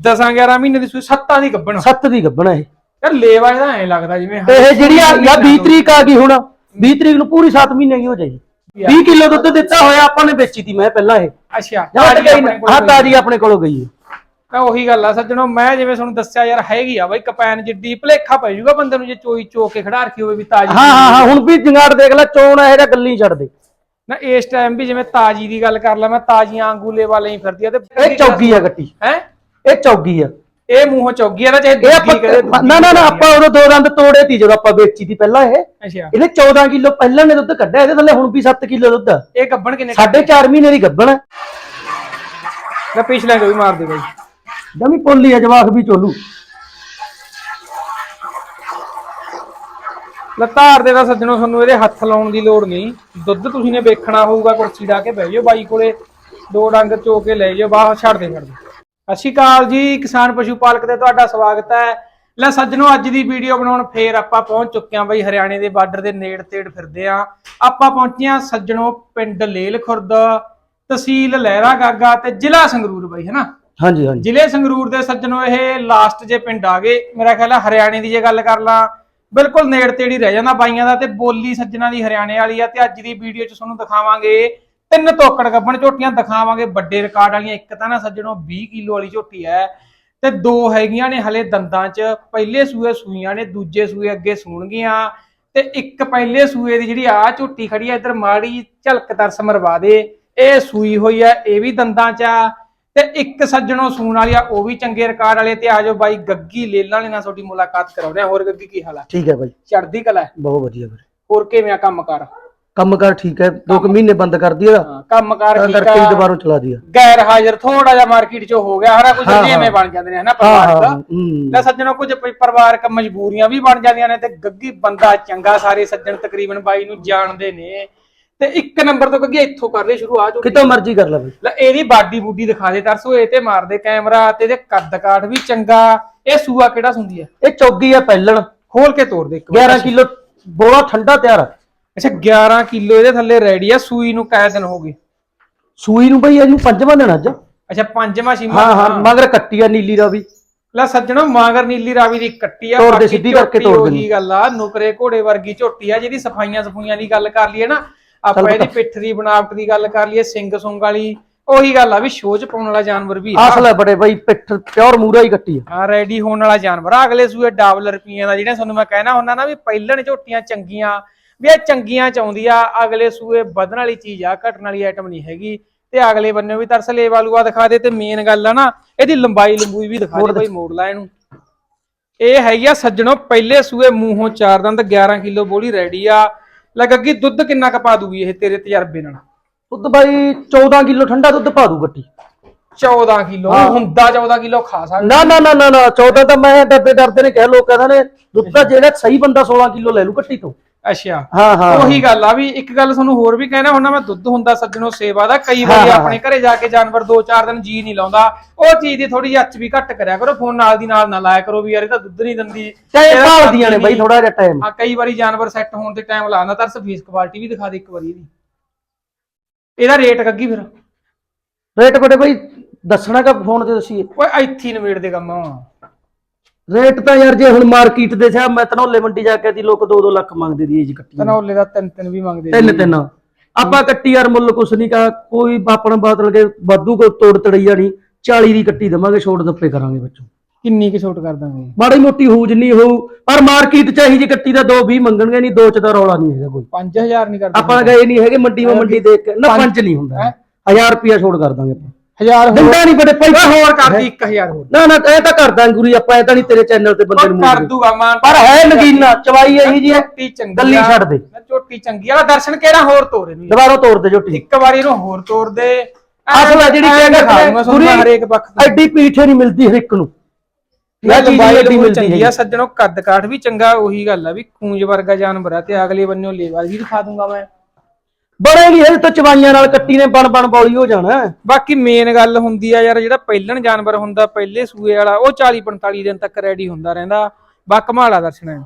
10 11 ਮਹੀਨੇ ਦੀ ਸੂਈ ਸੱਤਾਂ ਦੀ ਗੱਬਣ ਸੱਤ ਦੀ ਗੱਬਣਾ ਇਹ। ਯਾਰ ਲੇਵਾ ਇਹਦਾ ਐ ਲੱਗਦਾ ਜਿਵੇਂ ਇਹ ਜਿਹੜੀ ਆ ਜਾਂ 20 ਤਰੀਕ ਆ ਗਈ ਹੁਣ। 20 ਤਰੀਕ ਨੂੰ ਪੂਰੀ 7 ਮਹੀਨੇ ਦੀ ਹੋ ਜਾਏਗੀ। 20 ਕਿਲੋ ਦੁੱਧ ਦਿੱਤਾ ਹੋਇਆ ਆਪਾਂ ਨੇ ਵੇਚੀ ਤੀ ਮੈਂ ਪਹਿਲਾਂ ਇਹ। ਅੱਛਾ ਜਾਂ ਹਾਂ। ਤਾਜੀ ਆਪਣੇ ਕੋਲੋਂ ਗਈ ਤਾਂ ਉਹੀ ਗੱਲ ਆ ਸੱਜਣੋ ਮੈਂ ਜਿਵੇਂ ਤੁਹਾਨੂੰ ਦੱਸਿਆ ਯਾਰ ਹੈਗੀ ਆ ਬਾਈ ਕਪੈਨ ਜਿੱਡੀ ਭਲੇਖਾ ਪੈ ਜਾਊਗਾ ਬੰਦੇ ਨੂੰ ਜੇ ਚੋਈ ਚੋ ਕੇ ਖੜਾ ਰੱਖੀ ਹੋਵੇ ਵੀ ਤਾਜੀ ਹਾਂ ਹਾਂ ਹਾਂ ਹੁਣ ਵੀ ਜੰਗਾੜ ਦੇਖ ਲੈ ਚੋਣ ਇਹ ਜਿਹਾ ਗੱਲੀ ਛੱਡ ਦੇ। ਨਾ ਇਸ ਟਾਈਮ ਵੀ ਜਿਵੇਂ ਤਾਜੀ ਦੀ ਗੱਲ ਕਰ ਲਾ ਮੈਂ ਤਾਜ਼ੀਆਂ ਅੰਗੂਲੇ ਵਾਲੇ ਹੀ ਫਿਰਦੀ ਆ ਤੇ ਇਹ ਚੌਗੀ ਆ ਗੱਟੀ। ਹੈ? ਇਹ ਚੌਗੀ ਆ। ਇਹ ਮੂੰਹੋਂ ਚੌਗੀ ਆ ਨਾ ਚਾਹੇ ਇਹ ਦੂਜੀ ਕਹਦੇ ਨਾ ਨਾ ਨਾ ਆਪਾਂ ਉਦੋਂ ਦੋ ਦੰਦ ਤੋੜੇ ਤੀ ਜਦੋਂ ਆਪਾਂ ਵੇਚੀ ਤੀ ਪਹਿਲਾਂ ਇਹ। ਅੱਛਾ। ਇਹਨੇ 14 ਕਿਲੋ ਪਹਿਲਾਂ ਨੇ ਦੁੱਧ ਕੱਢਿਆ ਇਹਦੇ ਥੱਲੇ ਹੁਣ ਵੀ 7 ਕਿਲੋ ਦੁੱਧ ਆ। ਇਹ ਗੱਬਣ ਕਿੰਨੇ ਸਾਢੇ 4 ਮਹੀਨੇ ਦੀ ਗੱਬਣ ਲੈ ਪਿਛਲੇ ਜੋ ਵੀ ਮਾਰ ਦੇ ਬਾਈ। ਜਮੀ ਪੋਲੀ ਆ ਜਵਾਕ ਵੀ ਚੋਲੂ। ਲੈ ਧਾਰ ਦੇ ਦਾ ਸੱਜਣੋ ਤੁਹਾਨੂੰ ਇਹਦੇ ਹੱਥ ਲਾਉਣ ਦੀ ਲੋੜ ਨਹੀਂ। ਦੁੱਧ ਤੁਸੀਂ ਨੇ ਵੇਖਣਾ ਹੋਊਗਾ ਕੁਰਸੀ ਢਾ ਕੇ ਬਹਿ ਜਾਓ ਬਾਈ ਕੋਲੇ। ਦੋ ਡੰਗ ਚੋ ਕੇ ਲੈ ਜਾਓ ਬਾਹਰ ਛੱਡ ਦੇ ਛੱਡ ਦੇ। ਸਤਿ ਸ਼੍ਰੀ ਅਕਾਲ ਜੀ ਕਿਸਾਨ ਪਸ਼ੂ ਪਾਲਕ ਤੇ ਤੁਹਾਡਾ ਸਵਾਗਤ ਹੈ। ਲੈ ਸੱਜਣੋ ਅੱਜ ਦੀ ਵੀਡੀਓ ਬਣਾਉਣ ਫੇਰ ਆਪਾਂ ਪਹੁੰਚ ਚੁੱਕੇ ਹਾਂ ਬਾਈ ਹਰਿਆਣੇ ਦੇ ਬਾਰਡਰ ਦੇ ਨੇੜ ਤੇੜ ਫਿਰਦੇ ਆ ਆਪਾਂ ਪਹੁੰਚੇ ਹਾਂ ਸੱਜਣੋ ਪਿੰਡ ਲੇਲ ਖੁਰਦ ਤਹਿਸੀਲ ਲਹਿਰਾ ਗਾਗਾ ਤੇ ਜ਼ਿਲ੍ਹਾ ਸੰਗਰੂਰ ਬਾਈ ਹੈਨਾ ਹਾਂਜੀ ਹਾਂਜੀ। ਜ਼ਿਲ੍ਹੇ ਸੰਗਰੂਰ ਦੇ ਸੱਜਣੋ ਇਹ ਲਾਸਟ ਜੇ ਪਿੰਡ ਆ ਗਏ। ਮੇਰਾ ਖਿਆਲ ਹੈ ਹਰਿਆਣੇ ਦੀ ਜੇ ਗੱਲ ਕਰ ਲਾਂ ਬਿਲਕੁਲ ਨੇੜ ਤੇੜੀ ਰਹਿ ਜਾਂਦਾ ਬਾਈਆਂ ਦਾ ਤੇ ਬੋਲੀ ਸੱਜਣਾ ਦੀ ਹਰਿਆਣੇ ਵਾਲੀ ਆ ਤੇ ਅੱਜ ਦੀ ਵੀਡੀਓ 'ਚ ਤੁਹਾਨੂੰ ਦਿਖਾਵਾਂਗੇ ਤਿੰਨ ਤੋਕੜ ਗੱਬਣ ਝੋਟੀਆਂ ਦਿਖਾਵਾਂਗੇ ਵੱਡੇ ਰਿਕਾਰਡ ਵਾਲੀਆਂ ਇੱਕ ਤਾਂ ਨਾ ਸੱਜਣੋ 20 ਕਿਲੋ ਵਾਲੀ ਝੋਟੀ ਹੈ ਤੇ ਦੋ ਹੈਗੀਆਂ ਨੇ ਹਲੇ ਦੰਦਾਂ 'ਚ ਪਹਿਲੇ ਸੂਏ ਸੂਈਆਂ ਨੇ ਦੂਜੇ ਸੂਏ ਅੱਗੇ ਸੂਣਗੀਆਂ ਤੇ ਇੱਕ ਪਹਿਲੇ ਸੂਏ ਦੀ ਜਿਹੜੀ ਆ ਝੋਟੀ ਖੜੀ ਆ ਇੱਧਰ ਮਾੜੀ ਝਲਕ ਤਰਸ ਮਰਵਾ ਦੇ ਇਹ ਸੂਈ ਹੋਈ ਆ ਇਹ ਵੀ ਦੰਦਾਂ 'ਚ ਆ ਤੇ ਇੱਕ ਸੱਜਣੋ ਸੂਣ ਵਾਲੀ ਆ ਉਹ ਵੀ ਚੰਗੇ ਰਿਕਾਰਡ ਵਾਲੇ ਤੇ ਆਜੋ ਬਾਈ ਗੱਗੀ ਲੇਲਾਂ ਵਾਲੇ ਨਾਲ ਤੁਹਾਡੀ ਮੁਲਾਕਾਤ ਕਰਾਉਂਦੇ ਆ। ਹੋਰ ਗੱਗੀ ਕੀ ਹਾਲ ਆ? ਠੀਕ ਹੈ ਬਾਈ। ਚੜਦੀ ਕਲਾ ਹੈ। ਬਹੁਤ ਵਧੀਆ ਵੀਰੇ। ਹੋਰ ਕਿਵੇਂ ਆ ਕੰਮ ਕਰ? ਕੰਮ ਕਾਰ ਠੀਕ ਹੈ ਦੋ ਕੁ ਮਹੀਨੇ ਬੰਦ ਕਰ ਦਿਆ ਹਾਂ ਕੰਮ ਕਰ ਤਾਂ ਠੀਕ ਕਰਕੇ ਹੀ ਦੁਬਾਰਾ ਚਲਾ ਦਿਆ ਗੈਰ ਹਾਜ਼ਰ ਥੋੜਾ ਜਿਹਾ ਮਾਰਕੀਟ 'ਚ ਹੋ ਗਿਆ ਹਨਾ ਕੁਝ ਹਾਂ। ਬਣ ਜਾਂਦੇ ਨੇ ਹਨਾ ਹਾਂ ਪਰਿਵਾਰ ਦਾ। ਹਾਂ। ਲੈ ਸੱਜਣੋ ਕੁਝ ਪ- ਪਰਿਵਾਰਕ ਮਜਬੂਰੀਆਂ ਵੀ ਬਣ ਜਾਂਦੀਆਂ ਨੇ ਤੇ ਗੱਗੀ ਬੰਦਾ ਚੰਗਾ ਸਾਰੇ ਸੱਜਣ ਤਕਰੀਬਨ ਬਾਈ ਨੂੰ ਜਾਣਦੇ ਨੇ। ਤੇ ਇੱਕ ਨੰਬਰ ਤੋਂ ਗੱਗੀ ਇੱਥੋਂ ਕਰ ਲਈ ਸ਼ੁਰੂ ਆ ਜੋ ਕਿਤੋਂ ਮਰਜ਼ੀ ਕਰ ਲੈ ਬਾਈ। ਲੈ ਇਹਦੀ ਬਾਡੀ ਬੂਡੀ ਦਿਖਾ ਦੇ ਤਰਸੋ ਇਹ ਤੇ ਮਾਰਦੇ ਕੈਮਰਾ ਤੇ ਇਹਦੇ ਕੱਦ ਕਾਠ ਵੀ ਚੰਗਾ। ਇਹ ਸੂਆ ਕਿਹੜਾ ਸੁੰਦੀ ਹੈ? ਇਹ ਚੌਗੀ ਆ ਪਹਿਲਣ। ਖੋਲ ਕੇ ਤੋੜ ਦੇ ਇੱਕ ਵਾਰ। 11 ਕਿਲੋ ਬੋਲਾ ਠੰਡਾ ਤਿਆਰ ਆ। ਅੱਛਾ 11 ਕਿਲੋ ਇਹਦੇ ਥੱਲੇ ਰੈਡੀ ਆ ਸੂਈ ਨੂੰ ਕਾਇਆ ਦਿਨ ਹੋ ਗਏ? ਸੂਈ ਨੂੰ ਬਈ ਇਹਨੂੰ ਪੰਜਵਾਂ ਦੇਣਾ ਅੱਜ। ਅੱਛਾ ਪੰਜਵਾਂ ਛੀਮਾ ਹਾਂ ਹਾਂ ਮਗਰ ਕੱਟੀ ਆ ਨੀਲੀ ਦਾ ਵੀ ਲੈ ਸੱਜਣੋ ਮਾਂਗਰ ਨੀਲੀ ਰਾਵੀ ਦੀ ਕੱਟੀ ਆ ਤੋੜ ਦੇ, ਸਿੱਧੀ ਕਰਕੇ ਤੋੜ ਦੇਣੀ। ਉਹੀ ਗੱਲ ਆ ਨੁਕਰੇ ਘੋੜੇ ਵਰਗੀ ਝੋਟੀ ਆ ਜਿਹਦੀ ਸਫਾਈਆਂ ਸਫੂਈਆਂ ਦੀ ਗੱਲ ਕਰ ਲਈਏ ਨਾ ਆਪਾਂ ਇਹਦੀ ਪਿੱਠ ਦੀ ਬਣਾਵਟ ਦੀ ਗੱਲ ਕਰ ਲਈਏ ਸਿੰਘ ਸੁੰਗ ਵਾਲੀ ਉਹੀ ਗੱਲ ਆ ਵੀ ਸ਼ੋਅ ਚ ਪਾਉਣ ਵਾਲਾ ਜਾਨਵਰ ਵੀ ਆ। ਅਸਲ ਹੈ ਬੜੇ ਬਾਈ ਪਿੱਠ ਪਿਓਰ ਮੂਰਾ ਹੀ ਕੱਟੀ ਆ। ਆ ਰੈਡੀ ਹੋਣ ਵਾਲਾ ਜਾਨਵਰ ਆ। ਅਗਲੇ ਸੂਏ ਡਬਲ ਰੁਪਈਆਂ ਦਾ ਜਿਹੜਾ ਤੁਹਾਨੂੰ ਮੈਂ ਕਹਿਣਾ ਹੁੰਦਾ ਨਾ ਵੀ ਪਹਿਲਣ ਝੋਟੀਆਂ ਚੰਗੀਆਂ ਵੀ ਇਹ ਚੰਗੀਆਂ ਚਾਉਂਦੀ ਆ ਅਗਲੇ ਸੂਏ ਵਧਣ ਵਾਲੀ ਚੀਜ਼ ਆ ਘਟਣ ਵਾਲੀ ਆਈਟਮ ਨਹੀਂ ਹੈਗੀ ਤੇ ਅਗਲੇ ਬੰਨੇ ਵੀ ਤਰਸਲੇ ਵਾਲੂਆ ਦਿਖਾ ਦੇ ਤੇ ਮੇਨ ਗੱਲ ਆ ਨਾ ਇਹਦੀ ਲੰਬਾਈ ਲੰਬੂਈ ਵੀ ਦਿਖਾ ਦੇ ਭਾਈ ਮੋੜ ਲਾ ਇਹਨੂੰ। ਇਹ ਹੈਗੀ ਆ ਸੱਜਣੋ ਪਹਿਲੇ ਸੂਏ ਮੂੰਹੋਂ ਚਾਰ ਦੰਦ 11 ਕਿਲੋ ਬੋਲੀ ਰੈਡੀ ਆ। ਲੱਗੀ ਦੁੱਧ ਕਿੰਨਾ ਕ ਪਾ ਦੂਗੀ ਇਹ ਤੇਰੇ ਤਜਰਬੇ ਨਾਲ? ਦੁੱਧ ਬਾਈ 14 ਕਿਲੋ ਠੰਡਾ ਦੁੱਧ ਪਾ ਦੂ ਗੱਟੀ। 14 ਕਿਲੋ ਹੁੰਦਾ 14 ਕਿਲੋ ਖਾ ਸਕਦਾ। ਨਾ ਨਾ ਨਾ ਨਾ ਨਾ 14 ਤਾਂ ਮੈਂ ਡਰਦੇ ਡਰਦੇ ਨੇ ਕਹਿ ਲੋਕ ਕਹਿੰਦੇ ਨੇ ਦੁੱਧ ਜਿਹੜਾ ਸਹੀ ਬੰਦਾ 16 ਕਿਲੋ ਲੈ ਲੂ ਕੱਟੀ ਤੋਂ। ਅੱਛਾ। ਹਾਂ ਹਾਂ। ਉਹੀ ਗੱਲ ਆ ਵੀ ਇੱਕ ਗੱਲ ਤੁਹਾਨੂੰ ਹੋਰ ਵੀ ਕਹਿਣਾ ਹੁੰਦਾ ਮੈਂ ਦੁੱਧ ਹੁੰਦਾ ਸੱਜਣੋ ਸੇਵਾ ਦਾ ਕਈ ਵਾਰੀ ਆਪਣੇ ਘਰੇ ਜਾ ਕੇ ਜਾਨਵਰ 2-4 ਦਿਨ ਜੀ ਨਹੀਂ ਲਾਉਂਦਾ। ਉਹ ਚੀਜ਼ ਦੀ ਥੋੜੀ ਜਿਹੀ ਅੱਚ ਵੀ ਘੱਟ ਕਰਿਆ ਕਰੋ ਫੋਨ ਨਾਲ ਦੀ ਨਾਲ ਨਾ ਲਾਇਆ ਕਰੋ ਵੀ ਯਾਰ ਇਹ ਤਾਂ ਦੁੱਧ ਨਹੀਂ ਦਿੰਦੀ। ਚਾਹੇ ਭਾਲਦੀਆਂ ਨੇ ਬਾਈ। ਥੋੜਾ ਜਿਹਾ ਟਾਈਮ ਹਾਂ ਕਈ ਵਾਰੀ ਜਾਨਵਰ ਸੈੱਟ ਹੋਣ ਤੇ ਟਾਈਮ ਲਾਉਂਦਾ ਤਰਸ ਫੀਸ ਕੁਆਲਿਟੀ ਵੀ ਦਿਖਾ ਦੇ ਇੱਕ ਵਾਰੀ ਇਹਦੀ। ਇਹਦਾ ਰੇਟ ਕੱਗੀ ਫਿਰ? ਰੇਟ ਬੜੇ ਬਾਈ ਦੱਸਣਾ ਕਿ ਫੋਨ ਤੇ ਦਸੀਏ। ਓਏ ਇੱਥੇ ਹੀ ਨਿਬੇੜ ਦੇ ਕੰਮ। ਰੇਟ ਤਾਂ ਯਾਰ ਜੇ ਹੁਣ ਮਾਰਕੀਟ ਦੇ ਸਿਆ ਮੈਂ ਧਨੌਲੇ ਮੰਡੀ ਜਾ ਕੇ ਦੀ ਲੋਕ 2-2 ਲੱਖ ਮੰਗਦੇ ਦੀ ਜੀ ਕੱਟੀ। ਤਨੌਲੇ ਦਾ ਤਿੰਨ ਤਿੰਨ ਵੀ ਮੰਗਦੇ ਤਿੰਨ ਤਿੰਨ। ਆਪਾਂ ਕੱਟੀ ਯਾਰ ਮੁੱਲ ਕੁਛ ਨਹੀਂ ਕਾ ਕੋਈ ਆਪਣਾ ਬਾਦਲ ਕੇ ਵਾਧੂ ਕੋ ਤੋੜ ਤੜਈਆ ਨਹੀਂ 40 ਦੀ ਕੱਟੀ ਦਵਾਂਗੇ ਛੋੜ ਦੱਪੇ ਕਰਾਂਗੇ ਬੱਚੋ ਕਿੰਨੀ ਕਿ ਛੋਟ ਕਰ ਦਾਂਗੇ? ਮਾੜੀ ਮੋਟੀ ਹੋਊ ਜਿੰਨੀ ਹੋਊ ਪਰ ਮਾਰਕੀਟ ਚ ਇਹੀ ਜੀ ਕੱਟੀ ਦਾ 2 20 ਮੰਗਣਗੇ ਨਹੀਂ 2 ਚ ਦਾ ਰੌਲਾ ਨਹੀਂ ਹੈਗਾ ਕੋਈ। 5000 ਨਹੀਂ ਕਰਦੇ ਆਪਾਂ ਗਏ ਨਹੀਂ ਹੈਗੇ ਮੰਡੀ ਮਾ ਮੰਡੀ ਦੇਖ ਕੇ ਨਾ ਪੰਜ ਨਹੀਂ ਹੁੰਦਾ। ਹੈਂ? 1000 ਰੁਪਿਆ ਛੋੜ ਕਰ ਦਾਂਗੇ ਆਪਾਂ। ਹਜ਼ਾਰ ਹੋਰ। ਦਿੰਦਾ ਨਹੀਂ ਬੜੇ ਪੈਸੇ। ਹੋਰ ਕਰਦੀ 1000 ਹੋਰ। ਨਾ ਨਾ ਇਹ ਤਾਂ ਕਰ ਦਾਂ ਗੁਰੀ ਆਪਾਂ ਇਹ ਤਾਂ ਨਹੀਂ ਤੇਰੇ ਚੈਨਲ ਤੇ ਬੰਦੇ ਨੂੰ ਕਰ। ਦੂਗਾ ਮਾਨ ਪਰ ਹੈ ਨਗੀਨਾ ਚਵਾਈ ਇਹੀ ਜੀ ਝੋਟੀ ਚੰਗੀ ਗੱਲੀ। ਛੱਡ ਦੇ। ਮੈਂ ਝੋਟੀ ਚੰਗੀ ਆ। ਦਰਸ਼ਨ ਕਿਹੜਾ ਹੋਰ ਤੋਰੇ ਨੂੰ ਦੁਬਾਰਾ ਤੋੜ ਦੇ ਝੋਟੀ ਇੱਕ ਵਾਰੀ ਇਹਨੂੰ ਹੋਰ ਤੋੜ ਦੇ। ਅਸਲ ਆ ਜਿਹੜੀ ਕਹਿੰਦਾ ਤੁਹਾਨੂੰ ਮੈਂ ਹਰੇਕ ਪੱਖ ਤੋਂ। ਐਡੀ ਪੀਠੇ ਨਹੀਂ ਮਿਲਦੀ ਹਰ ਇੱਕ ਨੂੰ। ਇਹ ਲੰਬਾਈ ਐਡੀ ਮਿਲਦੀ ਚੰਗੀ ਆ ਹੈ ਸੱਜਣੋ ਕੱਦ ਕਾਠ ਵੀ ਚੰਗਾ ਉਹੀ ਗੱਲ ਆ ਵੀ ਖੂੰਜ ਵਰਗਾ ਜਾਨਵਰ ਆ ਤੇ ਅਗਲੇ ਬੰਨਿਓ ਲੇਵਾ ਵੀ ਦਿਖਾ ਦੂੰਗਾ ਮੈਂ। ਬੜੇ ਨਹੀਂ ਤਾਂ ਚਵਾਈਆਂ ਨਾਲ ਕੱਟੀ ਨੇ, ਬਣ ਬਣ ਬੌਲੀ ਹੋ ਜਾਣਾ। ਬਾਕੀ ਮੇਨ ਗੱਲ ਹੁੰਦੀ ਆ ਯਾਰ, ਜਿਹੜਾ ਪਹਿਲਣ ਜਾਨਵਰ ਹੁੰਦਾ, ਪਹਿਲੇ ਸੂਏ ਵਾਲਾ, ਉਹ 40 45 ਦਿਨ ਤੱਕ ਰੈਡੀ ਹੁੰਦਾ ਰਹਿੰਦਾ ਬਕਮਾਲਾ ਦਰਸ਼ਨਾ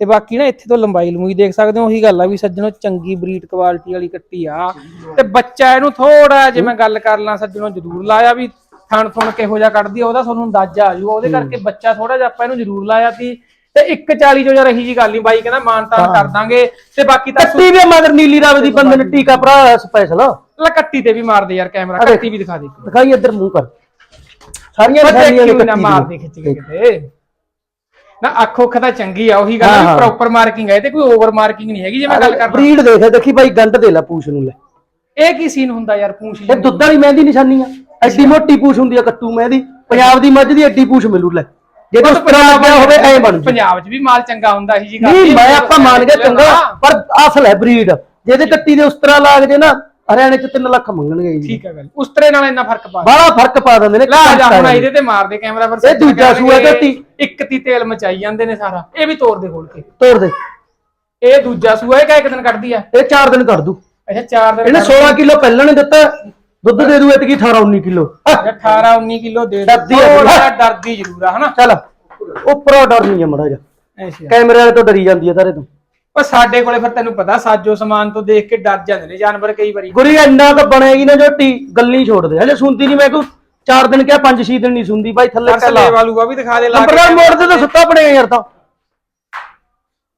ਤੇ ਬਾਕੀ ਨਾ, ਇੱਥੇ ਤੋਂ ਲੰਬਾਈ ਲੰਬੂਈ ਦੇਖ ਸਕਦੇ ਹੋ, ਉਹੀ ਗੱਲ ਆ ਵੀ ਸੱਜਣੋ, ਚੰਗੀ ਬਰੀਡ ਕੁਆਲਿਟੀ ਵਾਲੀ ਕੱਟੀ ਆ। ਤੇ ਬੱਚਾ ਇਹਨੂੰ ਥੋੜਾ ਜੇ ਮੈਂ ਗੱਲ ਕਰ ਲਾਂ, ਸੱਜਣੋ ਜ਼ਰੂਰ ਲਾਇਆ ਵੀ ਥਣ ਥੁਣ ਕਿਹੋ ਜਿਹਾ ਕੱਢਦੀ ਆ, ਉਹਦਾ ਤੁਹਾਨੂੰ ਅੰਦਾਜ਼ਾ ਆ ਜਾਊਗਾ। ਉਹਦੇ ਕਰਕੇ ਬੱਚਾ ਥੋੜਾ ਜਿਹਾ ਆਪਾਂ ਇਹਨੂੰ ਜ਼ਰੂਰ ਲਾਇਆ ਸੀ ਤੇ 140 ਜੋ ਜਾਂ ਰਹੀ ਜੀ ਗੱਲ ਨਹੀਂ ਬਾਈ ਕਹਿੰਦਾ ਮਾਨਤਾਨ ਕਰ ਦਾਂਗੇ। ਤੇ ਬਾਕੀ ਤਾਂ ਕੱਟੀ ਵੀ ਆ ਮਗਰ ਨੀਲੀ ਰਾਵੇ ਦੀ ਬੰਦੇ ਨੇ ਟੀਕਾ ਭਰਾ ਸਪੈਸ਼ਲ ਲੈ ਕੱਟੀ ਤੇ ਵੀ ਮਾਰ ਦੇ ਯਾਰ ਕੈਮਰਾ। ਕੱਟੀ ਵੀ ਦਿਖਾ ਦੇ ਦਿਖਾਈ ਇੱਧਰ ਮੂੰਹ ਕਰ। ਸਾਰੀਆਂ ਨਿਸ਼ਾਨੀਆਂ ਨੇ ਕੱਟੀ ਮਾਰ। ਦੇ ਖਿੱਚ ਕੇ ਕਿਤੇ। ਨਾ ਅੱਖ ਉੱਖ ਤਾਂ ਚੰਗੀ ਆ ਉਹੀ ਗੱਲ। ਪ੍ਰੋਪਰ ਮਾਰਕਿੰਗ ਹੈ। ਤੇ ਕੋਈ ਓਵਰ ਮਾਰਕਿੰਗ ਨਹੀਂ ਹੈਗੀ ਜੇ ਮੈਂ ਗੱਲ ਕਰਦਾ। ਬਰੀਡ ਦੇਖ ਦੇਖੀ ਬਾਈ ਗੰਢ ਦੇ ਲੈ ਪੂਛ ਨੂੰ ਲੈ। ਇਹ ਕੀ ਸੀਨ ਹੁੰਦਾ ਯਾਰ ਪੂੰਛ ਇਹ ਦੁੱਧ ਵਾਲੀ ਮਹਿੰਦੀ ਨਿਸ਼ਾਨੀ ਆ। ਐਡੀ ਮੋਟੀ ਪੂਛ ਹੁੰਦੀ ਆ ਕੱਟੂ ਮਹਿੰਦੀ। ਪੰਜਾਬ ਦੀ ਮੱਝ ਦੀ ਐਡੀ ਪੂਛ ਮਿਲੂ ਲੈ। ਜੇ ਉਸ ਤਰ੍ਹਾਂ ਲੱਗਿਆ ਹੋਵੇ ਐ ਬਣ ਜੂ ਪੰਜਾਬ 'ਚ ਵੀ ਮਾਲ ਚੰਗਾ ਹੁੰਦਾ ਇਹੀ ਜੀ ਨਹੀਂ ਮੈਂ ਆਪਾਂ ਮੰਨ ਗਿਆ ਚੰਗਾ ਪਰ ਅਸਲ ਹੈ ਬਰੀਡ ਜੇ ਇਹਦੇ ਕੱਟੀ ਦੇ ਉਸ ਤਰ੍ਹਾਂ ਲੱਗ ਜੇ ਨਾ ਹਰਿਆਣੇ ਚ 3 ਲੱਖ ਮੰਗਣਗੇ ਜੀ ਠੀਕ ਹੈ ਗੱਲ। ਉਸ ਨਾਲ ਇੰਨਾ ਫ਼ਰਕ ਪਾ ਬੜਾ ਫ਼ਰਕ ਪਾ ਦਿੰਦੇ ਨੇ ਲਾ ਜਾ ਹੁਣ। ਇਹਦੇ ਤੇ ਮਾਰ ਦੇ ਕੈਮਰਾ ਪਰ ਇਹ ਦੂਜਾ ਸੂਆ ਝੋਟੀ। ਇੱਕ ਤੀ ਤੇਲ ਮਚਾਈ ਜਾਂਦੇ ਨੇ ਸਾਰਾ। ਇਹ ਵੀ ਤੋੜ ਦੇ ਖੋਲ ਕੇ। ਤੋੜ ਦੇ। ਇਹ ਦੂਜਾ ਸੂਆ ਇਹ ਕਾ ਇੱਕ ਦਿਨ ਕੱਢਦੀ ਆ? ਇਹ 4 ਦਿਨ ਕਰ ਦੂ। ਅੱਛਾ 4 ਦਿਨ ਇਹਨੇ 16 ਕਿਲੋ ਪਹਿਲਾਂ ਨੇ ਦਿੱਤਾ। ਦੁੱਧ ਦੇ ਦੂ ਇਤਕੀ 18 19 ਕਿਲੋ? 18 19 ਕਿਲੋ ਦੇ ਡਰਦੀ ਆ ਥੋੜ੍ਹਾ ਥੋੜ੍ਹਾ। ਜਿਹਾ ਡਰਦੀ ਜ਼ਰੂਰ ਆ ਹਨਾ? ਚੱਲ। ਉੱਪਰੋਂ ਡਰ ਨਹੀਂ ਮੜਾ ਜਾ ਅੱਛਾ। ਕੈਮਰੇ ਵਾਲੇ ਤੋਂ ਡਰੀ ਜਾਂਦੀ ਹੈ ਤਾਰੇ ਤੋਂ। ਉਹ ਸਾਡੇ ਕੋਲੇ ਫਿਰ ਤੈਨੂੰ ਪਤਾ ਸਾਜੋ ਸਮਾਨ ਤੋਂ ਦੇਖ ਕੇ ਡਰ ਜਾਂਦੇ ਨੇ ਜਾਨਵਰ ਕਈ ਵਾਰੀ। ਗੁਰੀ ਇੰਨਾ ਤਾਂ ਬਣੇਗੀ ਨਾ ਝੋਟੀ ਗੱਲੀ ਛੋੜ ਦੇ। ਹਲੇ ਸੁਣਦੀ ਨਹੀਂ ਮੈਂ ਕੋ 4 ਦਿਨ ਕਿਹਾ 5-6 ਦਿਨ ਨਹੀਂ ਸੁਣਦੀ ਬਾਈ ਥੱਲੇ ਅਰਸ ਕੱਲਾ। ਵਾਲੂਆ ਵੀ ਦਿਖਾ ਦੇ ਲਾ ਕੇ ਮੋੜ ਤੇ ਤਾਂ ਸੁੱਤਾ ਬਣਿਆ ਯਾਰ ਤਾਂ।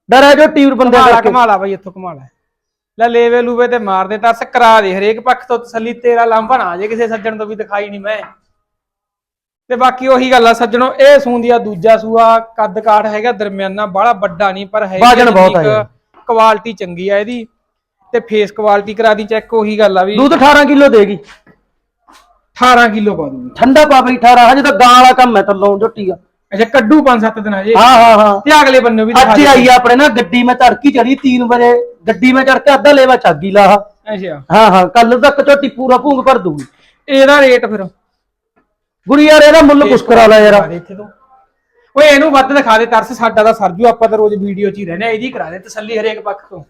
ਡਰ ਹੈ ਝੋਟੀ ਉਰ ਬੰਦੇ ਕਮਾਲਾ ਕਰਕੇ ਕਮਾਲਾ ਬਾਈ ਇੱਥੋਂ ਕਮਾਲਾ ਲੈ ਲੈਵੇ ਲੂਵੇ ਤੇ ਮਾਰ ਦੇ ਤਰਸ ਕਰਾ ਦੇ ਹਰੇਕ ਪੱਖ ਤੋਂ ਤਸੱਲੀ ਤੇਰਾ ਲਾਂਭਾ ਨਾ ਆ ਜੇ ਕਿਸੇ ਸੱਜਣ ਤੋਂ ਵੀ ਦਿਖਾਈ ਨਹੀਂ ਮੈਂ। ਤੇ ਬਾਕੀ ਉਹੀ ਗੱਲ ਆ ਸੱਜਣੋ ਇਹ ਸੂੰਦੀ ਆ ਦੂਜਾ ਸੂਆ ਕੱਦ ਕਾਠ ਹੈਗਾ ਦਰਮਿਆਨਾ ਬਾਹਲਾ ਵੱਡਾ ਨਹੀਂ ਪਰ ਹੈ ਵਜਨ ਬਹੁਤ ਆ। ਕੁਆਲਿਟੀ ਚੰਗੀ ਆ ਇਹਦੀ ਤੇ ਫੇਸ ਕੁਆਲਿਟੀ ਕਰਾ ਦੀ ਚੈੱਕ ਉਹੀ ਗੱਲ ਆ ਵੀ ਦੁੱਧ 18 ਕਿਲੋ ਦੇਗੀ। 18 ਕਿਲੋ ਪਾ ਦੂੰਗੀ। ਠੰਡਾ ਪਾ ਬਈ 18 ਹਜੇ ਤਾਂ ਗਾਂ ਵਾਲਾ ਕੰਮ ਹੈ ਥੱਲੋਂ ਝੋਟੀ ਦਾ। ਅੱਛਾ ਕੱਢੂ 5-7 ਦਿਨਾਂ ਜੇ ਹਾਂ ਹਾਂ ਹਾਂ। ਤੇ ਅਗਲੇ ਬੰਨੇ ਵੀ ਦਿਖਾ ਅੱਜ ਹੀ ਆਈ ਆ ਆਪਣੇ ਨਾ ਗੱਡੀ ਮੈਂ ਤੜਕੀ ਚੜੀ 3 ਵਜੇ ਗੱਡੀ ਮੈਂ ਚੜ ਕੇ ਅੱਧਾ ਲੇਵਾ ਚਾਗੀ ਲਾ। ਅੱਛਾ। ਹਾਂ ਹਾਂ ਕੱਲ ਤੱਕ ਝੋਟੀ ਪੂਰਾ ਭੂੰਗ ਭਰ ਦੂਗੀ। ਇਹਦਾ ਰੇਟ ਫਿਰ? ਗੁਰੀ ਯਾਰ ਇਹਦਾ ਮੁੱਲ ਕੁਛ ਕਰਾ ਲੈ ਯਾਰ। ਇੱਥੇ ਤੋਂ। ਓਏ ਇਹਨੂੰ ਵੱਧ ਦਿਖਾ ਦੇ ਤਰਸ ਸਾਡਾ ਤਾਂ ਸਰਜੂ ਆਪਾਂ ਤਾਂ ਰੋਜ਼ ਵੀਡੀਓ 'ਚ ਹੀ ਰਹਿੰਦੇ ਆ ਇਹਦੀ ਕਰਾ ਦੇ ਤਸੱਲੀ ਹਰੇਕ ਪੱਖ ਤੋਂ।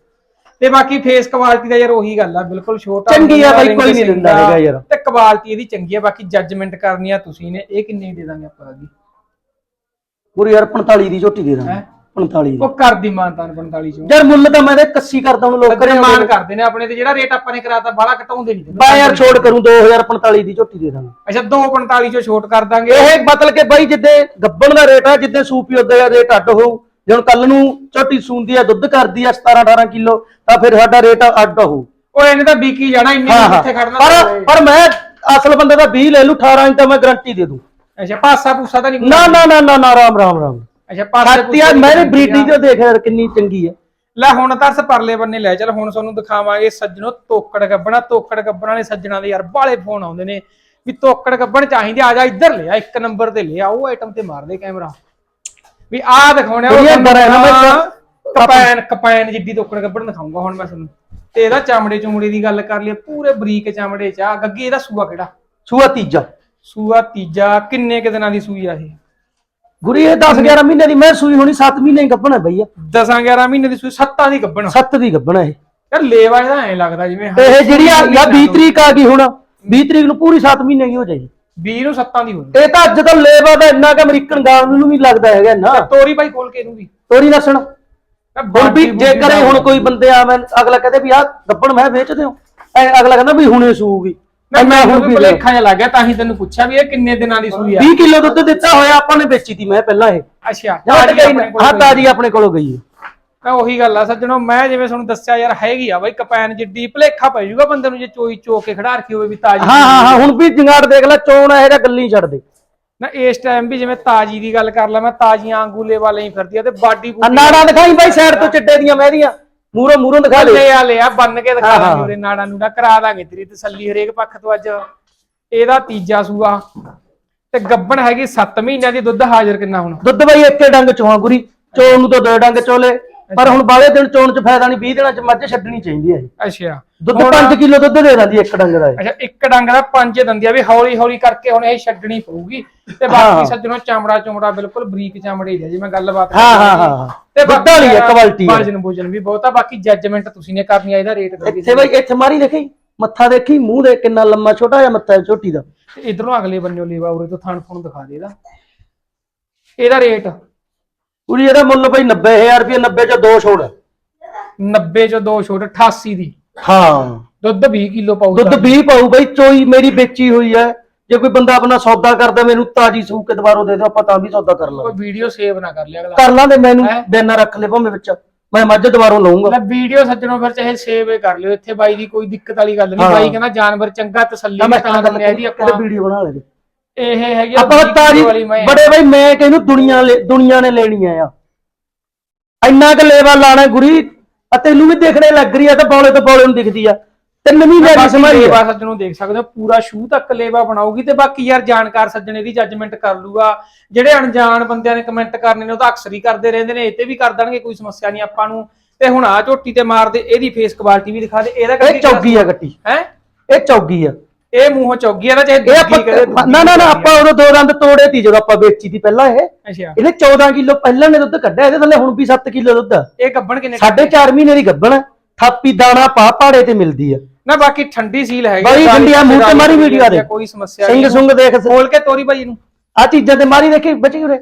ਤੇ ਬਾਕੀ ਫੇਸ ਕੁਆਲਿਟੀ ਦਾ ਯਾਰ ਉਹੀ ਗੱਲ ਆ ਬਿਲਕੁਲ ਛੋਟਾ ਚੰਗੀ ਆ ਬਾਈ, ਰਿੰਗ ਕੋਈ ਨਹੀਂ ਦਿੰਦਾ ਹੈਗਾ ਯਾਰ। ਤੇ ਕੁਆਲਿਟੀ ਇਹਦੀ ਚੰਗੀ ਆ ਬਾਕੀ ਜੱਜਮੈਂਟ ਕਰਨੀ ਆ ਤੁਸੀਂ ਨੇ ਇਹ ਕਿੰਨੇ ਦੀ ਦੇ ਦਾਂਗੇ ਆਪਾਂ ਅੱਗੇ? ਗੁਰੀ ਯਾਰ 45 ਦੀ ਝੋਟੀ ਦੇ ਹੈਂ? 45 ਦੀ। ਉਹ ਕਰਦੀ ਮਾਨਤਾਨ 45 ਚੋਂ। ਯਾਰ ਮੁੱਲ ਤਾਂ ਮੈਂ ਤੇ ਕੱਸੀ ਕਰਦਾ ਹੁਣ ਲੋਕ ਕਰੇ ਮਾਨ ਕਰਦੇ ਨੇ ਆਪਣੇ ਤੇ ਜਿਹੜਾ ਰੇਟ ਆਪਾਂ ਨੇ ਕਰਾਤਾ ਬਾਹਲਾ ਘਟਾਉਂਦੇ ਨਹੀਂ। ਬਾ ਯਾਰ ਛੋੜ ਕਰੂੰ 2045 ਦੀ ਝੋਟੀ ਦੇ ਦਾਂਗੇ। ਅੱਛਾ 245 ਚੋਂ ਛੋਟ ਕਰ ਦਾਂਗੇ। ਇਹ ਬਦਲ ਕੇ ਬਾਈ ਜਿੱਦੇ ਗੱਬਣ ਦਾ ਰੇਟ ਆ ਜਿੱਦੇ ਸੂਪੀ ਉਹਦੇ ਦਾ ਰੇਟ ਅੱਡ ਹੋਊ ਜੇ ਹੁਣ ਕੱਲ ਨੂੰ ਝੋਟੀ ਸੂੰਦੀ ਆ ਦੁੱਧ ਕਰਦੀ ਆ 17 18 ਕਿਲੋ ਤਾਂ ਫਿਰ ਸਾਡਾ ਰੇਟ ਅੱਡ ਹੋਊ। ਉਹ ਇਹਨੇ ਤਾਂ ਬੀਕੀ ਜਾਣਾ ਇੰਨੇ ਹਾਂ ਨੂੰ ਹਾਂ। ਕਿੱਥੇ ਖੜਨਾ ਪਰ ਪਰ ਮੈਂ ਅਸਲ ਬੰਦੇ ਦਾ 20 ਲੈ ਲੂ 18 ਇੰਚ ਤਾਂ ਮੈਂ ਗਾਰੰਟੀ ਦੇ ਦੂੰ ਅੱਛਾ ਪਾਸਾ ਪੂਸਾ ਤਾਂ ਨਹੀਂ ਨਾ ਨਾ ਨਾ ਨਾ ਨਾ ਰਾਮ ਰਾਮ ਰਾਮ। ਅੱਛਾ ਪਾਸੇ ਖਾਤੀ ਯਾਰ ਮੇਰੀ ਬਰੀਡਿੰਗ ਜੋ ਦੇਖ ਯਾਰ ਕਿੰਨੀ ਚੰਗੀ ਆ। ਲੈ ਹੁਣ ਤਰਸ ਪਰਲੇ ਬੰਨੇ ਲੈ ਚੱਲ ਹੁਣ ਤੁਹਾਨੂੰ ਦਿਖਾਵਾਂਗੇ ਸੱਜਣੋ ਤੋਕੜ ਗੱਬਣਾ ਤੋਕੜ ਗੱਬਣ ਵਾਲੇ ਸੱਜਣਾ ਦੇ ਯਾਰ ਬਾਲੇ ਫੋਨ ਆਉਂਦੇ ਨੇ ਵੀ ਤੋਕੜ ਗੱਬਣ ਚਾਹੀਦੇ ਆ ਜਾ ਇੱਧਰ ਲੈ ਆ ਇੱਕ ਨੰਬਰ ਤੇ ਲੈ ਆ ਉਹ ਆਈਟਮ ਤੇ ਮਾਰ ਦੇ ਕੈਮਰਾ ਵੀ ਦਿਖਾਉਣੇ ਆ ਨਾ ਮੈਂ ਤੁਹਾਨੂੰ ਕਪੈਨ ਕਪੈਨ ਜਿੱਡੀ ਤੋਕੜ ਗੱਬਣ ਦਿਖਾਉਂਗਾ ਹੁਣ ਮੈਂ ਤੁਹਾਨੂੰ। ਤੇ ਇਹਦਾ ਚਮੜੇ ਚੁਮੜੇ ਦੀ ਗੱਲ ਕਰ ਲਈਏ ਪੂਰੇ ਬਰੀਕ ਚਮੜੇ ਚ ਆ ਗੱਗੀ ਇਹਦਾ ਸੂਆ ਕਿਹੜਾ? ਸੂਆ ਤੀਜਾ। ਸੂਆ ਤੀਜਾ ਕਿੰਨੇ ਕੁ ਦਿਨਾਂ ਦੀ ਸੂਈ ਆ ਇਹ? ਗੁਰੀ ਇਹ 10 11 ਮਹੀਨੇ ਦੀ ਮੈਂ ਸੂਈ ਹੋਣੀ 7 ਮਹੀਨੇ ਹੀ ਗੱਭਣਾ ਬਈ 10 11 ਮਹੀਨੇ ਦੀ ਸੂਈ ਸੱਤਾਂ ਦੀ ਗੱਬਣ 7 ਦੀ ਗੱਭਣਾ ਇਹ। ਯਾਰ ਲੇਵਾ ਇਹਦਾ ਐ ਲੱਗਦਾ ਜਿਵੇਂ ਇਹ ਜਿਹੜੀ ਆ ਯਾ 20 ਤਰੀਕ ਆ ਗਈ ਹੁਣ 20 ਤਰੀਕ ਨੂੰ ਪੂਰੀ 7 ਮਹੀਨੇ ਦੀ ਹੋ ਜਾਏਗੀ। 20 ਨੂੰ ਸੱਤਾਂ ਦੀ ਹੋਣੀ ਇਹ ਤਾਂ ਅੱਜ ਤਾਂ ਲੇਵਾ ਦਾ ਇੰਨਾ ਕਿ ਅਮਰੀਕਨ ਗਾਂ ਨੂੰ ਵੀ ਲੱਗਦਾ ਹੈਗਾ ਨਾ। ਤੋਰੀ ਭਾਈ ਖੋਲ ਕੇ ਇਹਨੂੰ ਵੀ। ਤੋਰੀ ਦੱਸਣ ਹੁਣ ਵੀ ਜੇ ਕਰੇ ਹੁਣ ਕੋਈ ਬੰਦੇ ਆ ਮੈਂ ਅਗਲਾ ਕਹਦੇ ਵੀ ਆ ਗੱਬਣ ਮੈਂ ਵੇਚਦੇ ਹਾਂ। ਐ ਅਗਲਾ ਕਹਿੰਦਾ ਵੀ ਹੁਣੇ ਸੂਗੀ ਮੈਂ ਮੈਂ ਹੁਣ ਵੀ ਲੈ- ਭਲੇਖਾ ਜਿਹਾ ਲੱਗ ਗਿਆ ਤਾਂ ਹੀ ਤੈਨੂੰ ਪੁੱਛਿਆ ਵੀ ਇਹ ਕਿੰਨੇ ਦਿਨਾਂ ਦੀ ਸੂਈ ਆ। 20 ਕਿਲੋ ਦੁੱਧ ਦਿੱਤਾ ਹੋਇਆ ਆਪਾਂ ਨੇ ਵੇਚੀ ਤੀ ਮੈਂ ਪਹਿਲਾਂ ਇਹ। ਅੱਛਾ ਜਾਂ ਤਾਜ਼ੀ ਗਈ ਆਪਣੇ ਕੋਲ ਹਾਂ। ਤਾਜੀ ਆਪਣੇ ਕੋਲੋਂ ਗਈ ਹੈ। ਤਾਂ ਉਹੀ ਗੱਲ ਆ ਸੱਜਣੋ ਮੈਂ ਜਿਵੇਂ ਤੁਹਾਨੂੰ ਦੱਸਿਆ ਯਾਰ ਹੈਗੀ ਆ ਬਾਈ ਕਪੈਨ ਜਿੱਡੀ ਭਲੇਖਾ ਪੈ ਜਾਊਗਾ ਬੰਦੇ ਨੂੰ ਜੇ ਚੋਈ ਚੋ ਕੇ ਖੜਾ ਰੱਖੀ ਹੋਵੇ ਵੀ ਤਾਜੀ ਹਾਂ ਹਾਂ ਹਾਂ ਹੁਣ ਵੀ ਜੰਗਾੜ ਦੇਖ ਲੈ ਚੋਣ ਇਹ ਜਾਂ ਗੱਲੀ ਛੱਡ ਦੇ। ਨਾ ਇਸ ਟਾਈਮ ਵੀ ਜਿਵੇਂ ਤਾਜੀ ਦੀ ਗੱਲ ਕਰ ਲਾ ਮੈਂ ਤਾਜ਼ੀਆਂ ਅੰਗੂਲੇ ਵਾਲੇ ਹੀ ਫਿਰਦੀ ਆ ਤੇ ਬਾਡੀ ਆ ਨਾੜਾਂ ਦਿਖਾਈ ਬਾਈ ਸਾਈਡ ਤੋਂ ਚਿੱਟੇ ਦੀਆਂ ਮਹਿਦੀਆਂ ਮੂਰੋਂ ਮੂਰੋਂ ਦਿਖਾ ਲੈ ਲੈ ਆ ਲਿਆ ਬੰਨ ਕੇ ਦਿਖਾ ਦਾਂਗੇ। ਉਹਦੇ ਨਾੜਾਂ ਨੂੰ ਨਾ ਕਰਾ ਦਾਂਗੇ ਤੇਰੀ ਤਸੱਲੀ ਹਰੇਕ ਪੱਖ ਤੋਂ ਅੱਜ। ਇਹਦਾ ਤੀਜਾ ਸੂਆ। ਤੇ ਗੱਬਣ ਹੈਗੀ 7 ਮਹੀਨਿਆਂ ਦੀ ਦੁੱਧ ਹਾਜ਼ਰ ਕਿੰਨਾ ਹੁਣ? ਦੁੱਧ ਬਾਈ ਇੱਕੇ ਡੰਗ ਚੋਹਾਂ ਗੁਰੀ ਚੋਣ ਨੂੰ ਤਾਂ ਦੋ ਡੰਗ ਚੋਲੇ। ਪਰ ਹੁਣ ਬਾਲੇ ਦਿਨ ਚੋਣ ਚ ਫਾਇਦਾ ਨਹੀਂ 20 ਦਿਨਾਂ ਚ ਮੱਝ ਛੱਡਣੀ ਚਾਹੀਦੀ ਹੈ ਇਹ। ਅੱਛਾ ਦੁੱਧ 5 ਕਿਲੋ ਦੁੱਧ ਦੇ ਦਿੰਦੀ ਇੱਕ ਡੰਗ ਦਾ। ਅੱਛਾ ਇੱਕ ਡੰਗ ਦਾ ਪੰਜ ਦੰਦੀਆਂ ਵੀ ਹੌਲੀ ਹੌਲੀ ਕਰਕੇ ਹੁਣ ਇਹ ਛੱਡਣੀ ਪਊਗੀ ਤੇ। ਬਾਕੀ ਸੱਜਣੋ ਚਮੜਾ ਚਮੜਾ ਬਿਲਕੁਲ ਬਰੀਕ ਚਮੜੀ ਹੈ ਜਿਵੇਂ ਗੱਲਬਾਤ ਹਾਂ, ਹਾਂ। ਹਾਂ, ਹਾਂ। ਤੇ ਦੁੱਧ ਵਾਲੀ ਹੈ, ਹੈ। ਵਜਨ ਬੁਜਨ ਵੀ ਬਹੁਤਾ ਬਾਕੀ ਜੱਜਮੈਂਟ ਤੁਸੀਂ ਨੇ ਕਰਨੀ ਆ ਇਹਦਾ ਰੇਟ ਇੱਥੇ ਬਾਈ ਇੱਥੇ ਮਾਰੀ ਦੇਖੀ ਮੱਥਾ ਦੇਖੀ ਮੂੰਹ ਦੇ ਕਿੰਨਾ ਲੰਮਾ ਛੋਟਾ ਜਿਹਾ ਮੱਥਾ ਛੋਟੀ ਦਾ ਇਧਰੋਂ ਅਗਲੇ ਬੰਨਿਓ ਲੇਵਾ ਉਰੇ ਤੋਂ ਥਣ ਥਣ ਦਿਖਾ ਦੇ ਇਹਦਾ ਇਹਦਾ ਰੇਟ ਪੂਰੀ ਇਹਦਾ ਮੁੱਲ ਬਾਈ 90000 ਰੁਪਏ 90 ਚ ਦੋ ਛੋੜ। 90 ਚੋਂ ਦੋ ਛੋਟ 88 ਦੀ। ਹਾਂ। ਦੁੱਧ 20 ਕਿਲੋ ਪਾਊ ਦੁੱਧ 20 ਪਾਉ ਬਾਈ ਚੋਈ ਮੇਰੀ ਵੇਚੀ ਹੋਈ ਹੈ ਜੇ ਕੋਈ ਬੰਦਾ ਆਪਣਾ ਸੌਦਾ ਕਰਦਾ ਮੈਨੂੰ ਤਾਜੀ ਸੂ ਕੇ ਦੁਬਾਰੋਂ ਦੇ ਦਿਓ ਆਪਾਂ ਤਾਂ ਵੀ ਸੌਦਾ ਕਰ ਕੋਈ ਲਾਂਗੇ ਵੀਡੀਓ ਸੇਵ ਨਾ ਕਰ ਲਿਆ ਅਗਲਾ। ਕਰ ਲਾਂਗੇ ਮੈਨੂੰ ਹੈਂ? ਬੈਨਰ ਰੱਖ ਲੈ ਭਾਵੇਂ ਵਿੱਚ। ਮੈਂ ਮੱਝ ਦੁਬਾਰੋਂ ਲਵਾਂਗਾ ਲੈ ਵੀਡੀਓ ਸੱਜਣੋ ਫਿਰ ਚਾਹੇ ਸੇਵ ਹੀ ਕਰ ਲਿਓ ਇੱਥੇ ਬਾਈ ਦੀ ਕੋਈ ਦਿੱਕਤ ਵਾਲੀ ਗੱਲ ਨਹੀਂ। ਹਾਂ। ਬਾਈ ਕਹਿੰਦਾ ਜਾਨਵਰ ਚੰਗਾ ਤਸੱਲੀ ਤਾਂ ਮੈਂ ਤਾਂ ਦਿੰਦੇ ਆ ਇਹਦੀ ਆਪਾਂ। ਵੀਡੀਓ ਬਣਾ ਲੈ ਇਹ ਹੈਗੀ ਆ ਆਪਾਂ ਮੈਂ। ਬੜੇ ਬਈ ਮੈਂ ਕਹਿੰਨੂੰ ਦੁਨੀਆ ਦੁਨੀਆ ਨੇ ਲੈਣੀ ਆ ਇੰਨਾ ਕੁ ਲੇਵਾ ਲਾਣਾ ਗੁਰੀ ਤੈਨੂੰ ਵੀ ਦੇਖਣੇ ਲੱਗ ਰਹੀ ਆ ਤਾਂ ਬੌਲੇ ਤੋਂ ਬੌਲੇ ਨੂੰ ਦਿਖਦੀ ਆ। ਤਿੰਨ ਮਹੀਨੇ ਦੀ ਸਮਾਈ ਆ। ਲੇਵਾ ਸੱਜਣੋਂ ਦੇਖ ਸਕਦੇ ਹੋ ਪੂਰਾ ਸ਼ੂ ਤੱਕ ਲੇਵਾ ਬਣਾਉਗੀ ਤੇ ਬਾਕੀ ਯਾਰ ਜਾਣਕਾਰ ਸੱਜਣੇ ਦੀ ਜੱਜਮੈਂਟ ਕਰ ਲੂਗਾ। ਜਿਹੜੇ ਅਣਜਾਣ ਬੰਦਿਆਂ ਨੇ ਕਮੈਂਟ ਕਰਨੇ ਨੇ ਉਹ ਤਾਂ ਅਕਸਰ ਹੀ ਕਰਦੇ ਰਹਿੰਦੇ ਨੇ ਇਹ ਤੇ ਵੀ ਕਰ ਦੇਣਗੇ ਕੋਈ ਸਮੱਸਿਆ ਨਹੀਂ ਆਪਾਂ ਨੂੰ। ਤੇ ਹੁਣ ਆ ਝੋਟੀ ਤੇ ਮਾਰਦੇ ਇਹਦੀ ਫੇਸ ਕੁਆਲਿਟੀ ਵੀ ਦਿਖਾ ਦੇ ਇਹਦਾ ਇਹ ਚੌਗੀ ਆ ਗੱਟੀ। ਹੈ? ਇਹ ਚੌਗੀ ਆ। ਇਹ ਮੂੰਹੋਂ ਚੌਗੀ ਆ ਨਾ ਚਾਹੇ ਇਹ ਆਪਾਂ ਨਾ ਨਾ ਨਾ। ਆਪਾਂ ਉਦੋਂ ਦੋ ਦੰਦ ਤੋੜੇ ਤੀ ਜਦੋਂ ਆਪਾਂ ਵੇਚੀ ਤੀ ਪਹਿਲਾਂ ਇਹ। ਅੱਛਾ। ਇਹਨੇ 14 ਕਿਲੋ ਪਹਿਲਾਂ ਨੇ ਦੁੱਧ ਕੱਢਿਆ ਇਹਦੇ ਥੱਲੇ ਹੁਣ ਵੀ 7 ਕਿਲੋ ਦੁੱਧ ਆ। ਇਹ ਗੱਬਣ ਕਿੰਨੇ ਸਾਢੇ 4 ਮਹੀਨੇ ਦੀ ਗੱਭਣ ਆ। ਥਾਪੀ ਦਾਣਾ ਪਾ ਪਾੜੇ ਤੇ ਮਿਲਦੀ ਆ। ਨਾ ਬਾਕੀ ਠੰਡੀ ਸੀਲ ਹੈਗੀ ਬਾਈ ਸਾਰੀ ਠੰਡੀ ਆ, ਮੂੰਹ ਤੇ ਮਾਰੀ ਵੀਡੀਓ ਦੇ। ਕੋਈ ਸਮੱਸਿਆ ਸਿੰਘ ਨਹੀਂ। ਸੁੰਗ ਦੇਖ ਖੋਲ ਕੇ ਤੋਰੀ ਬਾਈ ਨੂੰ ਆ ਚੀਜ਼ਾਂ ਤੇ ਮਾਰੀ ਦੇਖੀ ਬਚੀ ਉਰੇ।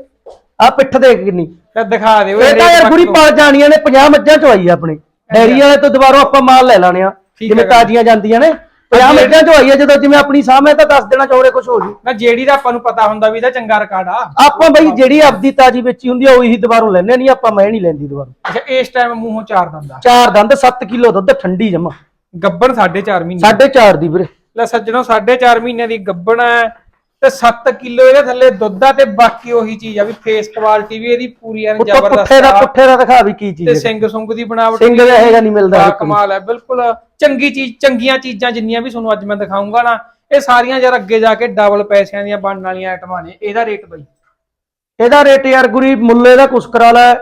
ਆ ਪਿੱਠ ਦੇਖ ਕਿੰਨੀ। ਫਿਰ ਦਿਖਾ ਦੇ ਇਹ ਤਾਂ ਯਾਰ ਗੁਰੀ ਪਲ ਜਾਣੀਆਂ ਨੇ 50 ਮੱਝਾਂ ਚਵਾਈ ਆ ਆਪਣੇ। ਡੈਰੀ ਵਾਲੇ ਤੋਂ ਦੁਬਾਰਾ ਆਪਾਂ ਮਾਲ ਲੈ ਲਾਣੇ ਆ ਠੀਕ ਜਿਵੇਂ। ਤਾਜ਼ੀਆਂ ਜਾਂਦੀਆਂ ਨੇ। 50 ਮੱਝਾਂ ਚਵਾਈ ਆ ਜਦੋਂ ਜਿਵੇਂ ਆਪਣੀ ਸਾਹਮਣੇ ਤਾਂ ਦੱਸ ਦੇਣਾ ਚਾਹੁੰਦੇ ਕੁਝ ਹੋ ਜੂ ਨਾ ਜਿਹੜੀ ਦਾ ਆਪਾਂ ਨੂੰ ਪਤਾ ਹੁੰਦਾ ਵੀ ਇਹਦਾ ਚੰਗਾ ਰਿਕਾਰਡ ਆ। ਆਪਾਂ ਬਈ ਜਿਹੜੀ ਆਪਦੀ ਤਾਜ਼ੀ ਵੇਚੀ ਹੁੰਦੀ ਆ ਉਹੀ ਦੁਬਾਰੋਂ ਲੈਣੇ ਨਹੀਂ ਆਪਾਂ ਮੈਂ ਨਹੀਂ ਲੈਂਦੀ ਦੁਬਾਰਾ। ਅੱਛਾ ਇਸ ਟਾਈਮ ਮੂੰਹੋਂ ਚਾਰ ਦੰਦਾ ਚਾਰ ਦੰਦ 7 ਕਿਲੋ ਦੁੱਧ ਠੰਡੀ ਜਮਾ। ਗੱਬਣ 4.5 ਮਹੀਨੇ ਸਾਢੇ ਚਾਰ ਦੀ ਵੀਰੇ। ਲੈ ਸੱਜਣੋ 4.5 ਮਹੀਨੇ ਦੀ ਗੱਬਣ ਹੈ। ਤੇ 7 ਕਿਲੋ ਇਹਦੇ ਥੱਲੇ ਦੁੱਧ ਆ ਤੇ ਬਾਕੀ ਉਹੀ ਚੀਜ਼ ਆ ਵੀ ਫੇਸ ਕੁਆਲਿਟੀ ਵੀ ਇਹਦੀ ਪੂਰੀ ਐਨ ਪੁੱਠੇ ਜ਼ਬਰਦਸਤ ਦਾ ਆ। ਪੁੱਠੇ ਦਾ ਦਿਖਾ ਵੀ ਕੀ ਤੇ ਚੀਜ਼ ਹੈ ਸਿੰਘ ਸੁੰਗ ਦੀ ਬਣਾਵਟ ਸਿੰਘ ਦਾ ਇਹੋ ਜਿਹਾ ਨਹੀਂ ਮਿਲਦਾ ਬਾ। ਕਮਾਲ ਹੈ ਬਿਲਕੁਲ। ਚੰਗੀ ਚੀਜ਼ ਚੰਗੀਆਂ ਚੀਜ਼ਾਂ ਜਿੰਨੀਆਂ ਵੀ ਤੁਹਾਨੂੰ ਅੱਜ ਮੈਂ ਦਿਖਾਉਂਗਾ ਨਾ ਇਹ ਸਾਰੀਆਂ ਯਾਰ ਅੱਗੇ ਜਾ ਕੇ ਡਬਲ ਪੈਸਿਆਂ ਦੀਆਂ ਬਣਨ ਵਾਲੀਆਂ ਆਈਟਮਾਂ ਨੇ। ਇਹਦਾ ਰੇਟ ਬਈ। ਇਹਦਾ ਰੇਟ ਯਾਰ ਗੁਰੀ ਮੁੱਲੇ ਦਾ ਕੁਛ ਕਰਾ ਲੈ।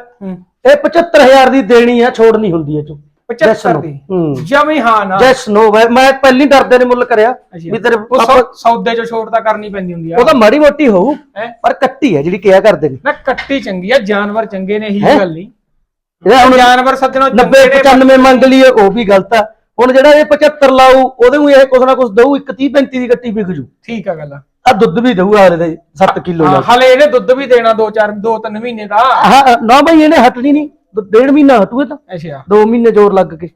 ਇਹ 75000 ਦੀ ਦੇਣੀ ਆ ਛੋੜ ਨਹੀਂ ਹੁੰਦੀ ਇਹ ਚੋਂ। 75 ਦੀ। ਹੂੰ। ਜਮੀ ਹਾਂ ਨਾ। ਜੈਸ ਨੋ ਮੈਂ ਪਹਿਲੀ ਡਰਦੇ ਨੇ ਮੁੱਲ ਕਰਿਆ। ਵੀ ਤੇਰੇ ਸੌਦੇ ਚੋਂ ਛੋਟ ਤਾਂ ਕਰਨੀ ਪੈਂਦੀ ਹੁੰਦੀ ਆ। ਉਹ ਤਾਂ ਮਾੜੀ ਮੋਟੀ ਹੋਊ ਪਰ ਕੱਟੀ ਹੈ ਜਿਹੜੀ ਕਿਹਾ ਕਰਦੇ ਨੇ। ਨਾ ਕੱਟੀ ਚੰਗੀ ਆ ਜਾਨਵਰ ਚੰਗੇ ਨੇ ਇਹੀ? ਗੱਲ ਨਹੀਂ ਇਹਦਾ ਹੁਣ ਜਾਨਵਰ ਸੱਜਣੋ 90 95 ਮੰਗ ਲਈ ਉਹ ਵੀ ਗਲਤ ਆ। ਹੁਣ ਜਿਹੜਾ ਇਹ 75 ਲਾਊ ਉਹਦੇ ਨੂੰ ਇਹ ਕੁਛ ਨਾ ਕੁਛ ਦਊ ਇੱਕ 30 35 ਦੀ ਗੱਟੀ ਵਿਕ ਜੂ। ਠੀਕ ਆ ਗੱਲ ਆ। ਆ ਦੁੱਧ ਵੀ ਦਊ ਆਲੇ ਦੇ 7 ਕਿਲੋ ਹਲੇ ਇਹਨੇ ਦੁੱਧ ਵੀ ਦੇਣਾ 2 4 2 3 ਮਹੀਨੇ ਦਾ। ਹਾਂ ਨਾ ਬਈ ਇਹਨੇ ਹਟਣੀ ਨਹੀਂ ਡੇਢ ਮਹੀਨਾ ਹਟੂਏ ਤਾਂ? ਅੱਛਾ। 2 ਮਹੀਨੇ ਜ਼ੋਰ ਲੱਗ ਕੇ।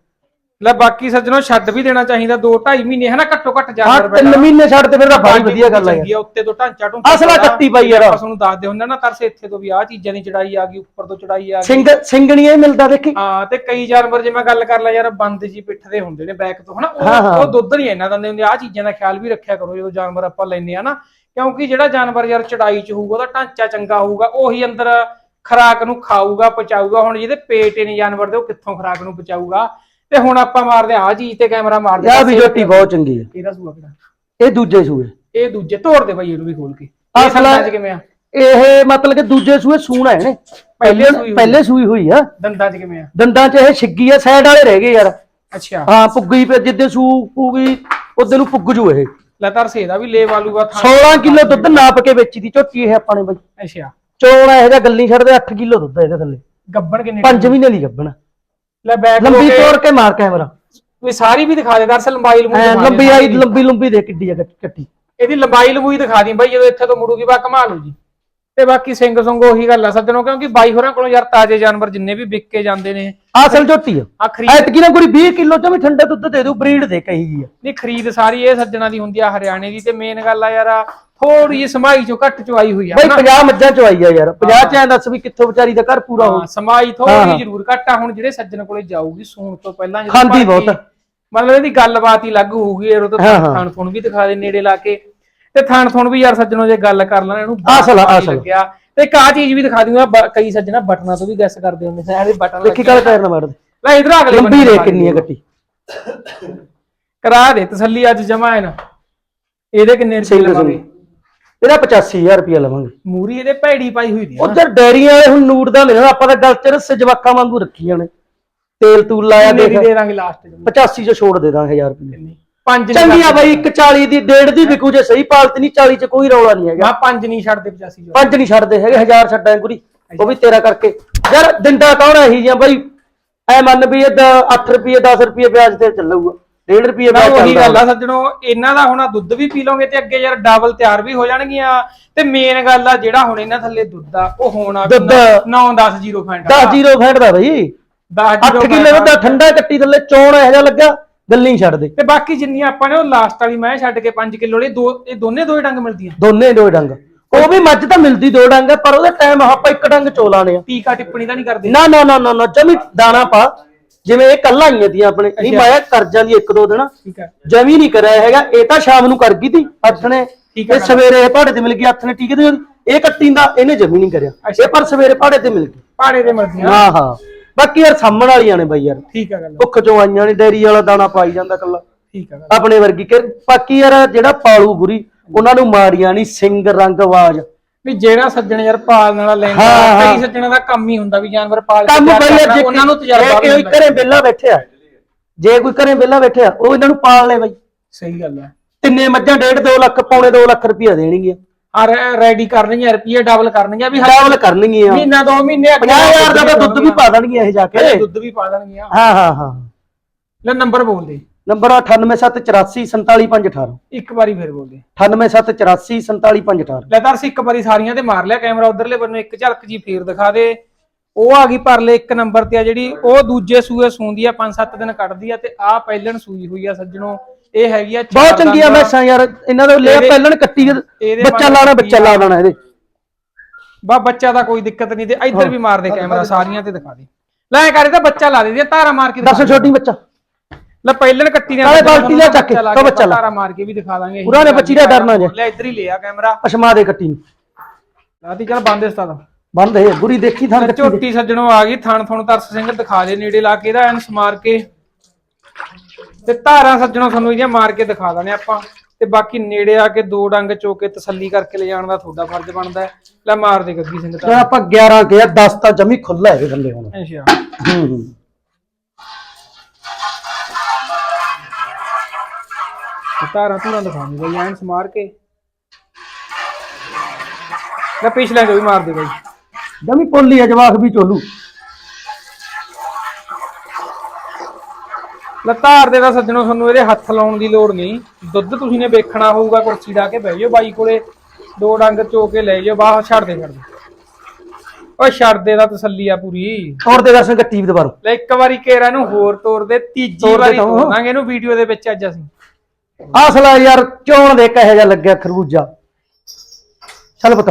ਲੈ ਬਾਕੀ ਸੱਜਣੋ ਛੱਡ ਵੀ ਦੇਣਾ ਚਾਹੀਦਾ 2 2.5 ਮਹੀਨੇ ਹਨਾ ਘੱਟੋ ਘੱਟ ਹਾਂ ਜਾਨਵਰ 3 ਮਹੀਨੇ ਛੱਡ ਤੇ ਫਿਰ ਤਾਂ ਬੜੀ ਵਧੀਆ ਗੱਲ ਆ ਯਾਰ। ਆ, ਉੱਤੇ ਤੋਂ ਢਾਂਚਾ ਢੁੰਚਾ ਅਸਲਾ ਕੱਟੀ ਪਈ ਯਾਰ। ਆਪਾਂ ਤੁਹਾਨੂੰ ਦੱਸਦੇ ਹੁੰਦੇ ਨਾ ਤਰਸ ਇੱਥੇ ਤੋਂ ਵੀ ਆਹ ਚੀਜ਼ਾਂ ਦੀ ਚੜਾਈ ਆ ਗਈ ਉੱਪਰ ਤੋਂ ਚੜਾਈ ਆ ਗਈ। ਸਿੰਘ ਸਿੰਘਣੀਆਂ ਹੀ ਮਿਲਦਾ ਦੇਖੀ। ਹਾਂ ਤੇ ਕਈ ਜਾਨਵਰ ਜੇ ਮੈਂ ਗੱਲ ਕਰ ਲਾ ਯਾਰ ਬੰਦ ਜੀ ਪਿੱਠ ਦੇ ਹੁੰਦੇ ਨੇ ਬੈਕ ਤੋਂ ਹਨਾ ਹਾਂ, ਹਾਂ। ਉਹ ਦੁੱਧ ਨਹੀਂ ਇਹਨਾਂ ਦਿੰਦੇ ਹੁੰਦੇ ਆਹ ਚੀਜ਼ਾਂ ਦਾ ਖਿਆਲ ਵੀ ਰੱਖਿਆ ਕਰੋ ਜਦੋਂ ਜਾਨਵਰ ਆਪਾਂ ਲੈਨੇ ਆ ਨਾ। ਕਿਉਂਕਿ ਜਿਹੜਾ ਜਾਨਵਰ ਯਾਰ ਚੜਾਈ ਚ ਹੋਊਗਾ ਉਹਦਾ ਢਾਂਚਾ ਚੰਗਾ ਹੋਊਗਾ ਉਹੀ ਅੰਦਰ ਖਰਾਕ ਨੂੰ ਖਾਊਗਾ ਪਚਾਊਗਾ ਹੁਣ ਜਿਹਦੇ ਪੇਟ ਹੀ ਨਹੀਂ ਜਾਨਵਰ ਦੇ ਉਹ ਕਿੱਥੋਂ ਖਰਾਕ ਨੂੰ ਪਚਾਊਗਾ? ਤੇ ਹੁਣ ਆਪਾਂ ਮਾਰਦੇ ਆ ਚੀਜ਼ ਤੇ ਕੈਮਰਾ ਮਾਰਦੇ ਆ ਵੀ ਜੋਟੀ ਬਹੁਤ ਚੰਗੀ ਆ ਇਹਦਾ ਸੂਆ ਕਿਹੜਾ? ਇਹ ਦੂਜੇ ਸੂਏ। ਇਹ ਦੂਜੇ ਤੋੜ ਦੇ ਬਾਈ ਇਹਨੂੰ ਵੀ ਖੋਲ ਕੇ। ਆਹ ਇਹ ਸਾਲਾ- ਦੰਦਾਂ ਚ ਕਿਵੇਂ ਆ? ਇਹ ਮਤਲਬ ਕਿ ਦੂਜੇ ਸੂਏ ਸੂਣਾ ਹੈ ਨੇ। ਪਹਿਲੇ ਪਹਿਲੇ ਸੂਈ ਹੋਈ। ਪਹਿਲੇ ਸੂਈ ਹੋਈ ਆ। ਦੰਦਾਂ ਚ ਕਿਵੇਂ ਆ? ਦੰਦਾਂ 'ਚ ਇਹ ਛਿੱਗੀ ਆ ਸਾਈਡ ਵਾਲੇ ਰਹਿ ਗਏ ਯਾਰ। ਅੱਛਾ। ਹਾਂ ਪੁੱਗੀ ਜਿੱਦੇ ਸੂ ਪੂਗੀ ਉਹਦੇ ਨੂੰ ਪੁੱਗ ਜੂ ਇਹ। ਲੈ ਤਰਸੇ ਦਾ ਵੀ ਲੈ ਵਾਲੂਗਾ ਥਾਂ। 16 ਕਿਲੋ ਦੁੱਧ ਨਾਪ ਕੇ ਵੇਚੀ ਦੀ ਝੋਟੀ ਇਹ ਆਪਾਂ ਨੇ ਬਈ। ਅੱਛਾ। ਚੋਣ ਇਹੋ ਜਿਹਾ ਗੱਲੀ ਛੱਡਦੇ 8 ਕਿਲੋ ਦੁੱਧ ਆ ਇਹਦੇ ਥੱਲੇ। ਗੱਬਣ ਕਿੰਨੇ 5 ਮਹੀਨੇ ਦੀ ਗੱਭਣ ਲੈ ਬੈਕ ਲੰਬੀ ਤੋੜ ਕੇ ਮਾਰ ਕੈਮਰਾ। ਵੀ ਸਾਰੀ ਵੀ ਦਿਖਾ ਦੇ ਦਰਸਲ ਲੰਬਾਈ ਲੰਬੀ ਸਾਰੀ ਆਈ। ਲੰਬੀ ਲੰਬੀ ਦੇ ਕਿੱਡੀ ਆ ਕੱਟ- ਇਹਦੀ ਲੰਬਾਈ ਲੰਬੂਈ ਦਿਖਾ ਦੀ ਬਾਈ ਜਦੋਂ ਇੱਥੇ ਤੋਂ ਮੁੜੂਗੀ ਬਾ ਕਮਾਲ ਹੋ ਜੀ। ਤੇ ਬਾਕੀ ਸਿੰਘ ਸੰਗ ਉਹੀ ਗੱਲ ਆ ਸੱਜਣੋ ਕਿਉਂਕਿ ਬਾਈ ਹੋਰਾਂ ਕੋਲੋਂ ਯਾਰ ਤਾਜ਼ੇ ਜਾਨਵਰ ਜਿੰਨੇ ਵੀ ਵਿਕ ਕੇ ਜਾਂਦੇ ਨੇ। ਅਸਲ ਝੋਟੀ ਆ। ਆ ਖਰੀਦ ਐਤਕੀ ਨਾ ਕੋਈ 20 ਕਿਲੋ ਚ ਵੀ ਠੰਡਾ ਦੁੱਧ ਦੇ ਦੂ ਬਰੀਡ ਦੇ ਕਹੀ ਜੀ ਆ। ਨਹੀਂ ਖਰੀਦ ਸਾਰੀ ਇਹ ਸੱਜਣਾ ਦੀ ਹੁੰਦੀ ਆ ਹਰਿਆਣੇ ਦੀ ਤੇ ਮੇਨ ਗੱਲ ਆ ਯਾਰ ਥੋੜੀ ਜਿਹੀ ਸਮਾਈ ਚੋਂ ਘੱਟ ਚੁਆਈ ਹੋਈ ਆ ਬਈ ਹਨਾ 50 ਮੱਝਾਂ ਚ ਆਈ ਆ ਯਾਰ 50 ਚ ਐਂ ਦੱਸ ਵੀ ਕਿੱਥੋਂ ਵਿਚਾਰੀ ਦਾ ਘਰ ਪੂਰਾ ਹੋ ਹਾਂ, ਸਮਾਈ ਹਾਂ, ਥੋੜੀ ਹਾਂ। ਜ਼ਰੂਰ ਘੱਟ ਆ ਹੁਣ ਜਿਹੜੇ ਸੱਜਣ ਕੋਲੇ ਜਾਊਗੀ ਸੂਣ ਤੋਂ ਪਹਿਲਾਂ ਜਦੋਂ ਖਾਂਦੀ ਬਹੁਤ। ਮਤਲਬ ਇਹਦੀ ਗੱਲਬਾਤ ਹੀ ਲੱਗ ਹੋਊਗੀ ਇਹ ਤਾਂ ਹਾਂ, ਹਾਂ। ਥਾਣ ਥੁਣ ਵੀ ਦਿਖਾ ਦੇ ਨੇੜੇ ਲਾ ਕੇ ਤੇ ਥਾਣ ਥੁਣ ਵੀ ਯਾਰ ਸੱਜਣੋ ਜੇ ਗੱਲ ਕਰ ਲੈਣ ਇਹਨੂੰ ਬੜਾ ਅਸਲ ਆ, ਅਸਲ। ਲੱਗਿਆ ਤੇ ਇੱਕ ਆਹ ਚੀਜ਼ ਵੀ ਦਿਖਾ ਦੂੰਗਾ ਕਈ ਸੱਜਣਾ ਬਟਨਾਂ ਤੋਂ ਵੀ ਗੈਸ ਕਰਦੇ ਹੁੰਦੇ ਸੀ ਇਹਦੇ ਬਟਨ ਦੇਖੀ ਕਾਲੇ ਪੈਰ ਨਾ ਮਾਰ ਦੇ ਲੈ ਇਧਰ ਅਗਲੇ ਲੰਬੀ ਰੇ ਕਿੰਨੀ ਆ। ਕੱਟੀ ਕਰਾ ਦੇ ਤਸੱਲੀ ਅੱਜ ਜਮਾ ਹੈ ਨਾ ਇਹਦੇ ਕਿੰਨੇ ਰੁਪਏ ਲਵਾਂਗੇ ਸਿੰਘ ਇਹਦਾ 85000 ਰੁਪਏ ਲਵਾਂਗੇ। ਮੂਰੀ ਇਹਦੇ ਭੈੜੀ ਪਾਈ ਹੋਈ ਦੀ ਆ। ਉਧਰ ਡੈਰੀਆਂ ਵਾਲੇ ਹੁਣ ਨੂੜ ਦਾ ਲੈਣਾ ਆਪਾਂ ਤਾਂ ਗੱਲ ਚ ਰੱਸੇ ਜਵਾਕਾਂ ਵਾਂਗੂ ਰੱਖੀਆਂ ਨੇ ਤੇਲ ਤੂਲ ਲਾਇਆ ਦੇਖ। ਦੇ ਦਾਂਗੇ ਲਾਸਟ 85 ਚ ਛੋੜ ਦੇ ਦਾਂਗੇ 1000 ਰੁਪਏ ਪੰਜ ਚੰਗੀ ਆ ਬਾਈ 140 ਦੀ ਡੇਢ ਦੀ ਵਿਕੂ ਜੇ ਸਹੀ ਪਾਲਤ ਨਹੀਂ 40 ਚ ਕੋਈ ਰੌਲਾ ਨਹੀਂ ਹੈਗਾ। ਮੈਂ ਪੰਜ ਨਹੀਂ ਛੱਡਦੇ 85 ਜੋ ਪੰਜ ਨਹੀਂ ਛੱਡਦੇ ਹੈਗੇ 1000 ਛੱਡਾਂ ਗੁਰੀ ਉਹ ਵੀ ਤੇਰਾ ਕਰਕੇ। ਯਾਰ ਦਿੰਦਾ ਕੌਣ ਹੈ ਇਹੀ ਜਾਂ ਬਾਈ? ਐ ਮੰਨ ਵੀ ਇਹ 8 ਰੁਪਏ 10 ਰੁਪਏ ਵਿਆਜ ਤੇ ਚੱਲੂਗਾ। 1.5 ਰੁਪਏ ਮੈਂ ਉਹੀ ਗੱਲ ਆ ਸੱਜਣੋ ਇਹਨਾਂ ਦਾ ਹੁਣ ਦੁੱਧ ਵੀ ਪੀ ਲਓਗੇ ਤੇ ਅੱਗੇ ਯਾਰ ਡਬਲ ਤਿਆਰ ਵੀ ਹੋ ਜਾਣਗੀਆਂ। ਤੇ ਮੇਨ ਗੱਲ ਆ ਜਿਹੜਾ ਹੁਣ ਇਹਨਾਂ ਥੱਲੇ ਦੁੱਧ ਆ ਉਹ ਹੋਣਾ ਦੁੱਧ। 9 10 ਜ਼ੀਰੋ ਫੈਂਟ 10 ਜ਼ੀਰੋ ਫੈਂਟ ਦਾ ਬਾਈ। 10 8 ਕਿਲੋ ਦਾ ਠੰਡਾ ਕੱਟੀ ਥੱਲੇ ਚੋਣ ਇਹੋ ਜਿਹਾ ਲੱਗਾ ਗੱਲਾਂ ਛੱਡ ਦੇ ਤੇ ਬਾਕੀ ਜਿੰਨੀਆਂ ਆਪਾਂ ਨੇ ਉਹ ਲਾਸਟ ਵਾਲੀ ਮੈਂ ਛੱਡ ਕੇ 5 ਕਿਲੋ ਵਾਲੀ ਦੋ ਇਹ ਦੋਨੇ ਦੋ ਡੰਗ ਮਿਲਦੀਆਂ। ਦੋਨੇ ਦੋ ਡੰਗ। ਉਹ ਵੀ ਮੱਝ ਤਾਂ ਮਿਲਦੀ ਦੋ ਡੰਗ ਪਰ ਉਹਦਾ ਟਾਈਮ ਆਪਾਂ ਇੱਕ ਡੰਗ ਚੋਲਾ ਨੇ ਆ। ਟੀਕਾ ਟਿੱਪਣੀ ਤਾਂ ਨਹੀਂ ਕਰਦੇ। ਨਾ ਨਾ ਨਾ ਨਾ ਨਾ ਜਮੀ ਦਾਣਾ ਪਾ। ਜਿਵੇਂ ਇਹ ਕੱਲ ਆਈਆਂ ਦੀਆਂ ਆਪਣੇ। ਨਹੀਂ ਮਾਇਆ ਕਰ ਜਾਂਦੀ ਇੱਕ ਦੋ ਦਿਨ ਠੀਕ ਹੈ ਜਮੀ ਨਹੀਂ ਕਰਿਆ ਹੈਗਾ। ਇਹ ਤਾਂ ਸ਼ਾਮ ਨੂੰ ਕਰ ਗਈ ਤੀ ਹੱਥ ਨੇ। ਠੀਕ ਹੈ ਇਹ ਸਵੇਰੇ ਪਹਾੜੇ ਤੇ ਮਿਲ ਗਈ ਹੱਥ ਨੇ ਟੀਕੇ ਤੇ ਇਹ ਕੱਟੀ ਦਾ ਇਹਨੇ ਜਮੀ ਨਹੀਂ ਕਰਿਆ। ਇਹ ਪਰ ਸਵੇਰੇ ਪਹਾੜੇ ਤੇ ਮਿਲ ਗਈ। ਪਾੜੇ ਦੇ ਮਿਲਦੀਆਂ ਹਾਂ ਹਾਂ। ਬਾਕੀ ਯਾਰ ਸਾਹਮਣ ਵਾਲੀਆਂ ਨੇ ਬਾਈ ਯਾਰ। ਠੀਕ ਹੈ ਗੱਲ। ਭੁੱਖ ਚੋਂ ਆਈਆਂ ਨੇ ਡੈਰੀ ਵਾਲਾ ਦਾਣਾ ਪਾਈ ਜਾਂਦਾ ਕੱਲਾ ਠੀਕ ਹੈ ਗੱਲ। ਆਪਣੇ ਵਰਗੀ ਕਿ ਬਾਕੀ ਯਾਰ ਜਿਹੜਾ ਪਾਲੂ ਗੁਰੀ ਉਹਨਾਂ ਨੂੰ ਮਾਰੀਆਂ ਨਹੀਂ ਸਿੰਘ ਰੰਗ ਆਵਾਜ਼। ਵੀ ਜਿਹੜਾ ਸੱਜਣ ਯਾਰ ਪਾਲਣ ਵਾਲਾ ਲੈਂਦਾ ਹਾਂ, ਹਾਂ। ਕਈ ਸੱਜਣਾ ਦਾ ਕੰਮ ਹੀ ਹੁੰਦਾ ਵੀ ਜਾਨਵਰ ਪਾਲ ਕੇ ਕੰਮ ਤਿਆਰ ਕਰਨਾ, ਜੇ ਉਹਨਾਂ ਨੂੰ ਤਜਰਬਾ ਜੇ ਵੀ ਕੋਈ ਹੁੰਦਾ। ਘਰੇ ਵਿਹਲਾ ਬੈਠਿਆ ਜੇ ਕੋਈ ਘਰੇ ਵਿਹਲਾ ਬੈਠਿਆ ਉਹ ਇਹਨਾਂ ਨੂੰ ਪਾਲ ਲੈ ਬਾਈ। ਸਹੀ ਗੱਲ ਹੈ ਤਿੰਨੇ ਮੱਝਾਂ ਡੇਢ 2 ਲੱਖ ਪੌਣੇ 2 ਲੱਖ ਰੁਪਇਆ ਦੇਣਗੀਆਂ। ਆ ਰੈਡੀ ਕਰਨਗੀਆਂ ਰੁਪਏ ਡਬਲ ਕਰਨਗੀਆਂ ਵੀ ਡਬਲ ਕਰਨਗੀਆਂ। ਮਹੀਨਾ ਦੋ ਮਹੀਨੇ ਅੱਗੇ 50000 ਦਾ ਤਾਂ ਦੁੱਧ ਵੀ ਪਾ ਦੇਣਗੀਆਂ ਇਹ ਜਾ ਕੇ। ਦੁੱਧ ਵੀ ਪਾ ਦੇਣਗੀਆਂ। ਹਾਂ ਹਾਂ ਹਾਂ। ਲੈ ਨੰਬਰ ਬੋਲ ਦੇ। ਨੰਬਰ 9874847518 ਇੱਕ ਵਾਰੀ ਫਿਰ ਬੋਲ ਦੇ। 9874847518 ਲੈ ਦਰਸ ਇੱਕ ਵਾਰੀ ਸਾਰੀਆਂ ਤੇ ਮਾਰ ਲਿਆ ਕੈਮਰਾ ਉਧਰਲੇ ਬੰਨੇ ਇੱਕ ਝਲਕ ਜੀ ਫੇਰ ਦਿਖਾ ਦੇ। ਉਹ ਆ ਗਈ ਪਰਲੇ ਇੱਕ ਨੰਬਰ ਤੇ ਆ ਜਿਹੜੀ ਉਹ ਦੂਜੇ ਸੂਏ ਸੂੰਦੀ ਆ 5-7 ਦਿਨ ਕੱਢਦੀ ਆ ਤੇ ਆ ਪਹਿਲਣ ਸੂਈ ਹੋਈ ਆ ਸੱਜਣੋ। ਇਹ ਹੈਗੀ ਆ ਬਹੁਤ ਚੰਗੀਆਂ। ਮੈਸਾਂ ਯਾਰ ਇਹਨਾਂ ਦਾ ਲੈ ਪਹਿਲਣ ਕੱਟੀ ਬੱਚਾ ਲਾਣਾ ਬੱਚਾ? ਲਾ ਦੇਣਾ ਇਹਦੇ। ਬਾ ਬੱਚਾ ਦਾ ਕੋਈ ਦਿੱਕਤ ਨਹੀਂ ਤੇ ਇੱਧਰ ਵੀ ਮਾਰ ਦੇ ਕੈਮਰਾ ਸਾਰੀਆਂ ਤੇ ਦਿਖਾ ਦੇ। ਲੈ ਕਰੇ ਤਾਂ ਬੱਚਾ ਲਾ ਦੇ ਧਾਰਾ ਮਾਰ ਕੇ ਦੱਸ। ਛੋਟੀ ਬੱਚਾ। ਲੈ ਪਹਿਲਣ ਕੱਟੀ ਨੇ ਨਾਲੇ ਬਾਲਟੀ ਲਿਆ ਚੱਕ ਕੇ, ਤਾਂ ਬੱਚਾ ਲਾ। ਧਾਰਾ ਮਾਰ ਕੇ ਵੀ ਦਿਖਾ ਦਾਂਗੇ ਪੂਰਾ ਨੇ ਬੱਚੀ ਦਾ ਡਰਨਾ ਜੇ। ਲੈ ਇੱਧਰ ਹੀ ਲਿਆ ਕੈਮਰਾ। ਪਸ਼ਮਾ ਦੇ ਕੱਟੀ ਨੂੰ। ਲਾਤੀ ਚੱਲ ਬੰਦ ਇਸ ਦਾ ਬੰਦ ਹੈ ਗੁਰੀ ਦੇਖੀ ਥਾਂ ਕੱਟੀ ਦੇ। ਝੋਟੀ ਸੱਜਣੋਂ ਆ ਗਈ ਥਣ ਥਣ ਤਰਸ ਸਿੰਘ ਦਿਖਾ ਦੇ ਨੇੜੇ ਲਾ ਕੇ ਇਹਦਾ ਐਨ ਸਮਾਰ ਕੇ। ਤੇ ਧਾਰਾਂ ਸੱਜਣੋਂ ਤੁਹਾਨੂੰ ਇਹਦੀਆਂ ਮਾਰ ਕੇ ਦਿਖਾ ਦਾਂਗੇ ਆਪਾਂ। ਤੇ ਬਾਕੀ ਨੇੜੇ ਆ ਕੇ ਦੋ ਡੰਗ ਚੋ ਕੇ ਤਸੱਲੀ ਕਰਕੇ ਲੈ ਜਾਣ ਦਾ ਤੁਹਾਡਾ ਫਰਜ਼ ਬਣਦਾ ਹੈ। ਲੈ ਮਾਰ ਦੇ ਗੱਗੀ ਸਿੰਘ ਤੇ ਤਾਂ ਆਪਾਂ 11 ਗਿਆ 10 ਤਾਂ ਜਮੀ ਖੁੱਲਾ ਹੈ ਥੱਲੇ ਹੁਣ। ਅੱਛਾ। ਹੂੰ ਹੂੰ। ਤੇ ਧਾਰਾਂ ਧੂਰਾਂ ਦਿਖਾਉਂਦੇ ਬਈ ਐਨ ਸਮਾਰ ਕੇ। ਲੈ ਪਿਛਲੇ ਜੋ ਵੀ ਮਾਰ ਦੇ ਬਈ। ਜਮੀ ਪੋਲੀ ਜਵਾਖ ਵੀ ਚੋਲੂ। ਲੈ ਧਾਰ ਦੇ ਦਾ ਸੱਜਣੋ ਤੁਹਾਨੂੰ ਇਹਦੇ ਹੱਥ ਲਾਉਣ ਦੀ ਲੋੜ ਨਹੀਂ। ਦੁੱਧ ਤੁਸੀਂ ਨੇ ਵੇਖਣਾ ਹੋਊਗਾ ਕੁਰਸੀ ਢਾ ਕੇ ਬਹਿ ਜਾਓ ਬਾਈ ਕੋਲੇ ਦੋ ਡੰਗ ਚੋ ਕੇ ਲੈ ਜਾਓ ਬਾਹਰ ਛੱਡ ਦੇ ਛੱਡ ਦੇ ਓਏ ਛੱਡ ਦੇ ਦਾ ਤਸੱਲੀ ਆ ਪੂਰੀ। ਤੋੜ ਦੇ ਦਰਸ਼ਨ ਕੱਟੀ ਵੀ ਦੁਬਾਰਾ। ਲੈ ਇੱਕ ਵਾਰੀ ਕੇਰਾ ਨੂੰ ਹੋਰ ਤੋੜ ਦੇ ਤੀਜੀ ਤੋੜ ਦੇ ਵਾਰੀ ਤਾਂ। ਤੋੜਾਂਗੇ ਇਹਨੂੰ ਵੀਡੀਓ ਦੇ ਵਿੱਚ ਅੱਜ ਅਸੀਂ। ਅਸਲਾ ਯਾਰ ਚੋਣ ਦੇ ਕਹੇ ਜਾ ਲੱਗਿਆ ਖਰਬੂਜਾ। ਚੱਲ ਪੁੱਤ।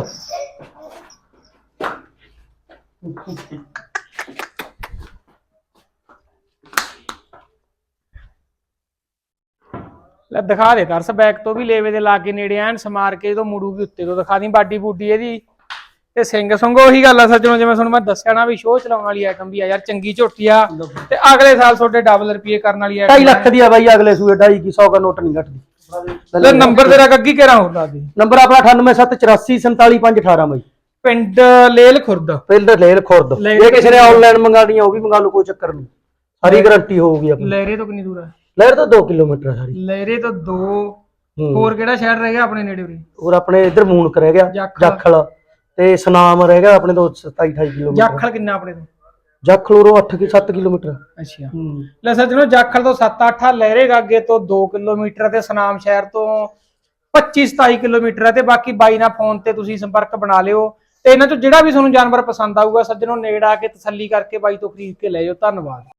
ਲੈ ਦਿਖਾ ਦੇ ਤਰਸ ਬੈਕ ਤੋਂ ਵੀ ਲੇਵੇ ਦੇ ਲਾ ਕੇ ਨੇੜੇ ਐਨ ਸਮਾਰ ਕੇ ਜਦੋਂ ਮੁੜੂਗੀ ਉੱਤੇ ਤੋਂ ਦਿਖਾ ਦੀ ਬਾਡੀ ਬੂਡੀ ਇਹਦੀ। ਤੇ ਸਿੰਘ ਸੰਗ ਉਹੀ ਗੱਲ ਆ ਸੱਜਣੋ ਜਿਵੇਂ ਤੁਹਾਨੂੰ ਮੈਂ ਦੱਸਿਆ ਨਾ ਵੀ ਸ਼ੋਅ ਚਲਾਉਣ ਵਾਲੀ ਆਈਟਮ ਵੀ ਆ ਯਾਰ ਚੰਗੀ ਝੋਟੀ ਆ ਤੇ ਅਗਲੇ ਸਾਲ ਤੁਹਾਡੇ ਡਬਲ ਰੁਪਏ ਕਰਨ ਵਾਲੀ 2.5 ਆਈਟਮ ਲੱਖ ਦੀ ਆ ਬਾਈ ਅਗਲੇ ਸੂਏ 2.5 ਕੀ 100 ਦਾ ਨੋਟ ਨਹੀਂ ਘਟਦੀ। ਲੈ ਨੰਬਰ ਤੇਰਾ ਗੱਗੀ ਕਿਹੜਾ ਹੁੰਦਾ ਦੀ। ਨੰਬਰ ਆਪਣਾ 9874847518 ਬਾਈ। ਪਿੰਡ ਲੇਲ ਖੁਰਦ। ਪਿੰਡ ਲੇਲ ਖੁਰਦ। ਇਹ ਕਿਸੇ ਨੇ ਆਨਲਾਈਨ ਮੰਗਾਣੀ ਆ ਉਹ ਵੀ ਮੰਗਾ ਲਓ ਕੋਈ ਚੱਕਰ ਨਹੀਂ। ਸਾਰੀ ਗਾਰੰਟੀ ਹੋਊਗੀ ਆਪਣੀ। ਲਹਿਰੇ ਤੋਂ ਕਿੰਨੀ ਦੂਰ ਹੈ ਲਹਿਰ ਤਾਂ 2 ਕਿਲੋਮੀਟਰ ਆ ਸਾਰੀ। ਲਹਿਰੇ ਤੋਂ 2 ਹੂੰ। ਹੋਰ ਕਿਹੜਾ ਸ਼ਹਿਰ ਰਹਿ ਗਿਆ ਆਪਣੇ ਨੇੜੇ ਉਰੇ? ਹੋਰ ਆਪਣੇ ਇਧਰ ਮੂਨਕ ਰਹਿ ਗਿਆ ਜਾਖਲ। ਤੇ ਸਨਾਮ ਰਹਿ ਗਿਆ ਆਪਣੇ ਤੋਂ 27 28 ਕਿਲੋਮੀਟਰ। ਜਾਖਲ ਕਿੰਨਾ ਆਪਣੇ ਤੋਂ? ਜਾਖਲ ਉਰੋਂ 8 ਕਿ 7 ਕਿਲੋਮੀਟਰ। ਅੱਛਾ। ਹੂੰ। ਲੈ ਸੱਜਣੋ ਜਾਖਲ ਤੋਂ 7-8 ਆ ਲਹਿਰੇ ਗਾਗੇ ਤੋਂ 2 ਕਿਲੋਮੀਟਰ ਤੇ ਸਨਾਮ ਸ਼ਹਿਰ ਤੋਂ 25-27 ਕਿਲੋਮੀਟਰ ਹੈ ਤੇ ਬਾਕੀ ਬਾਈ ਨਾਲ ਫੋਨ ਤੇ ਤੁਸੀਂ ਸੰਪਰਕ ਬਣਾ ਲਿਓ। ਤੇ ਇਹਨਾਂ ਚੋਂ ਜਿਹੜਾ ਵੀ ਤੁਹਾਨੂੰ ਜਾਨਵਰ ਪਸੰਦ ਆਊਗਾ ਸੱਜਣੋ ਨੇੜ ਆ ਕੇ ਤਸੱਲੀ ਕਰਕੇ ਬਾਈ ਤੋਂ ਖਰੀਦ ਕੇ ਲੈ ਜਾਓ। ਧੰਨਵਾਦ।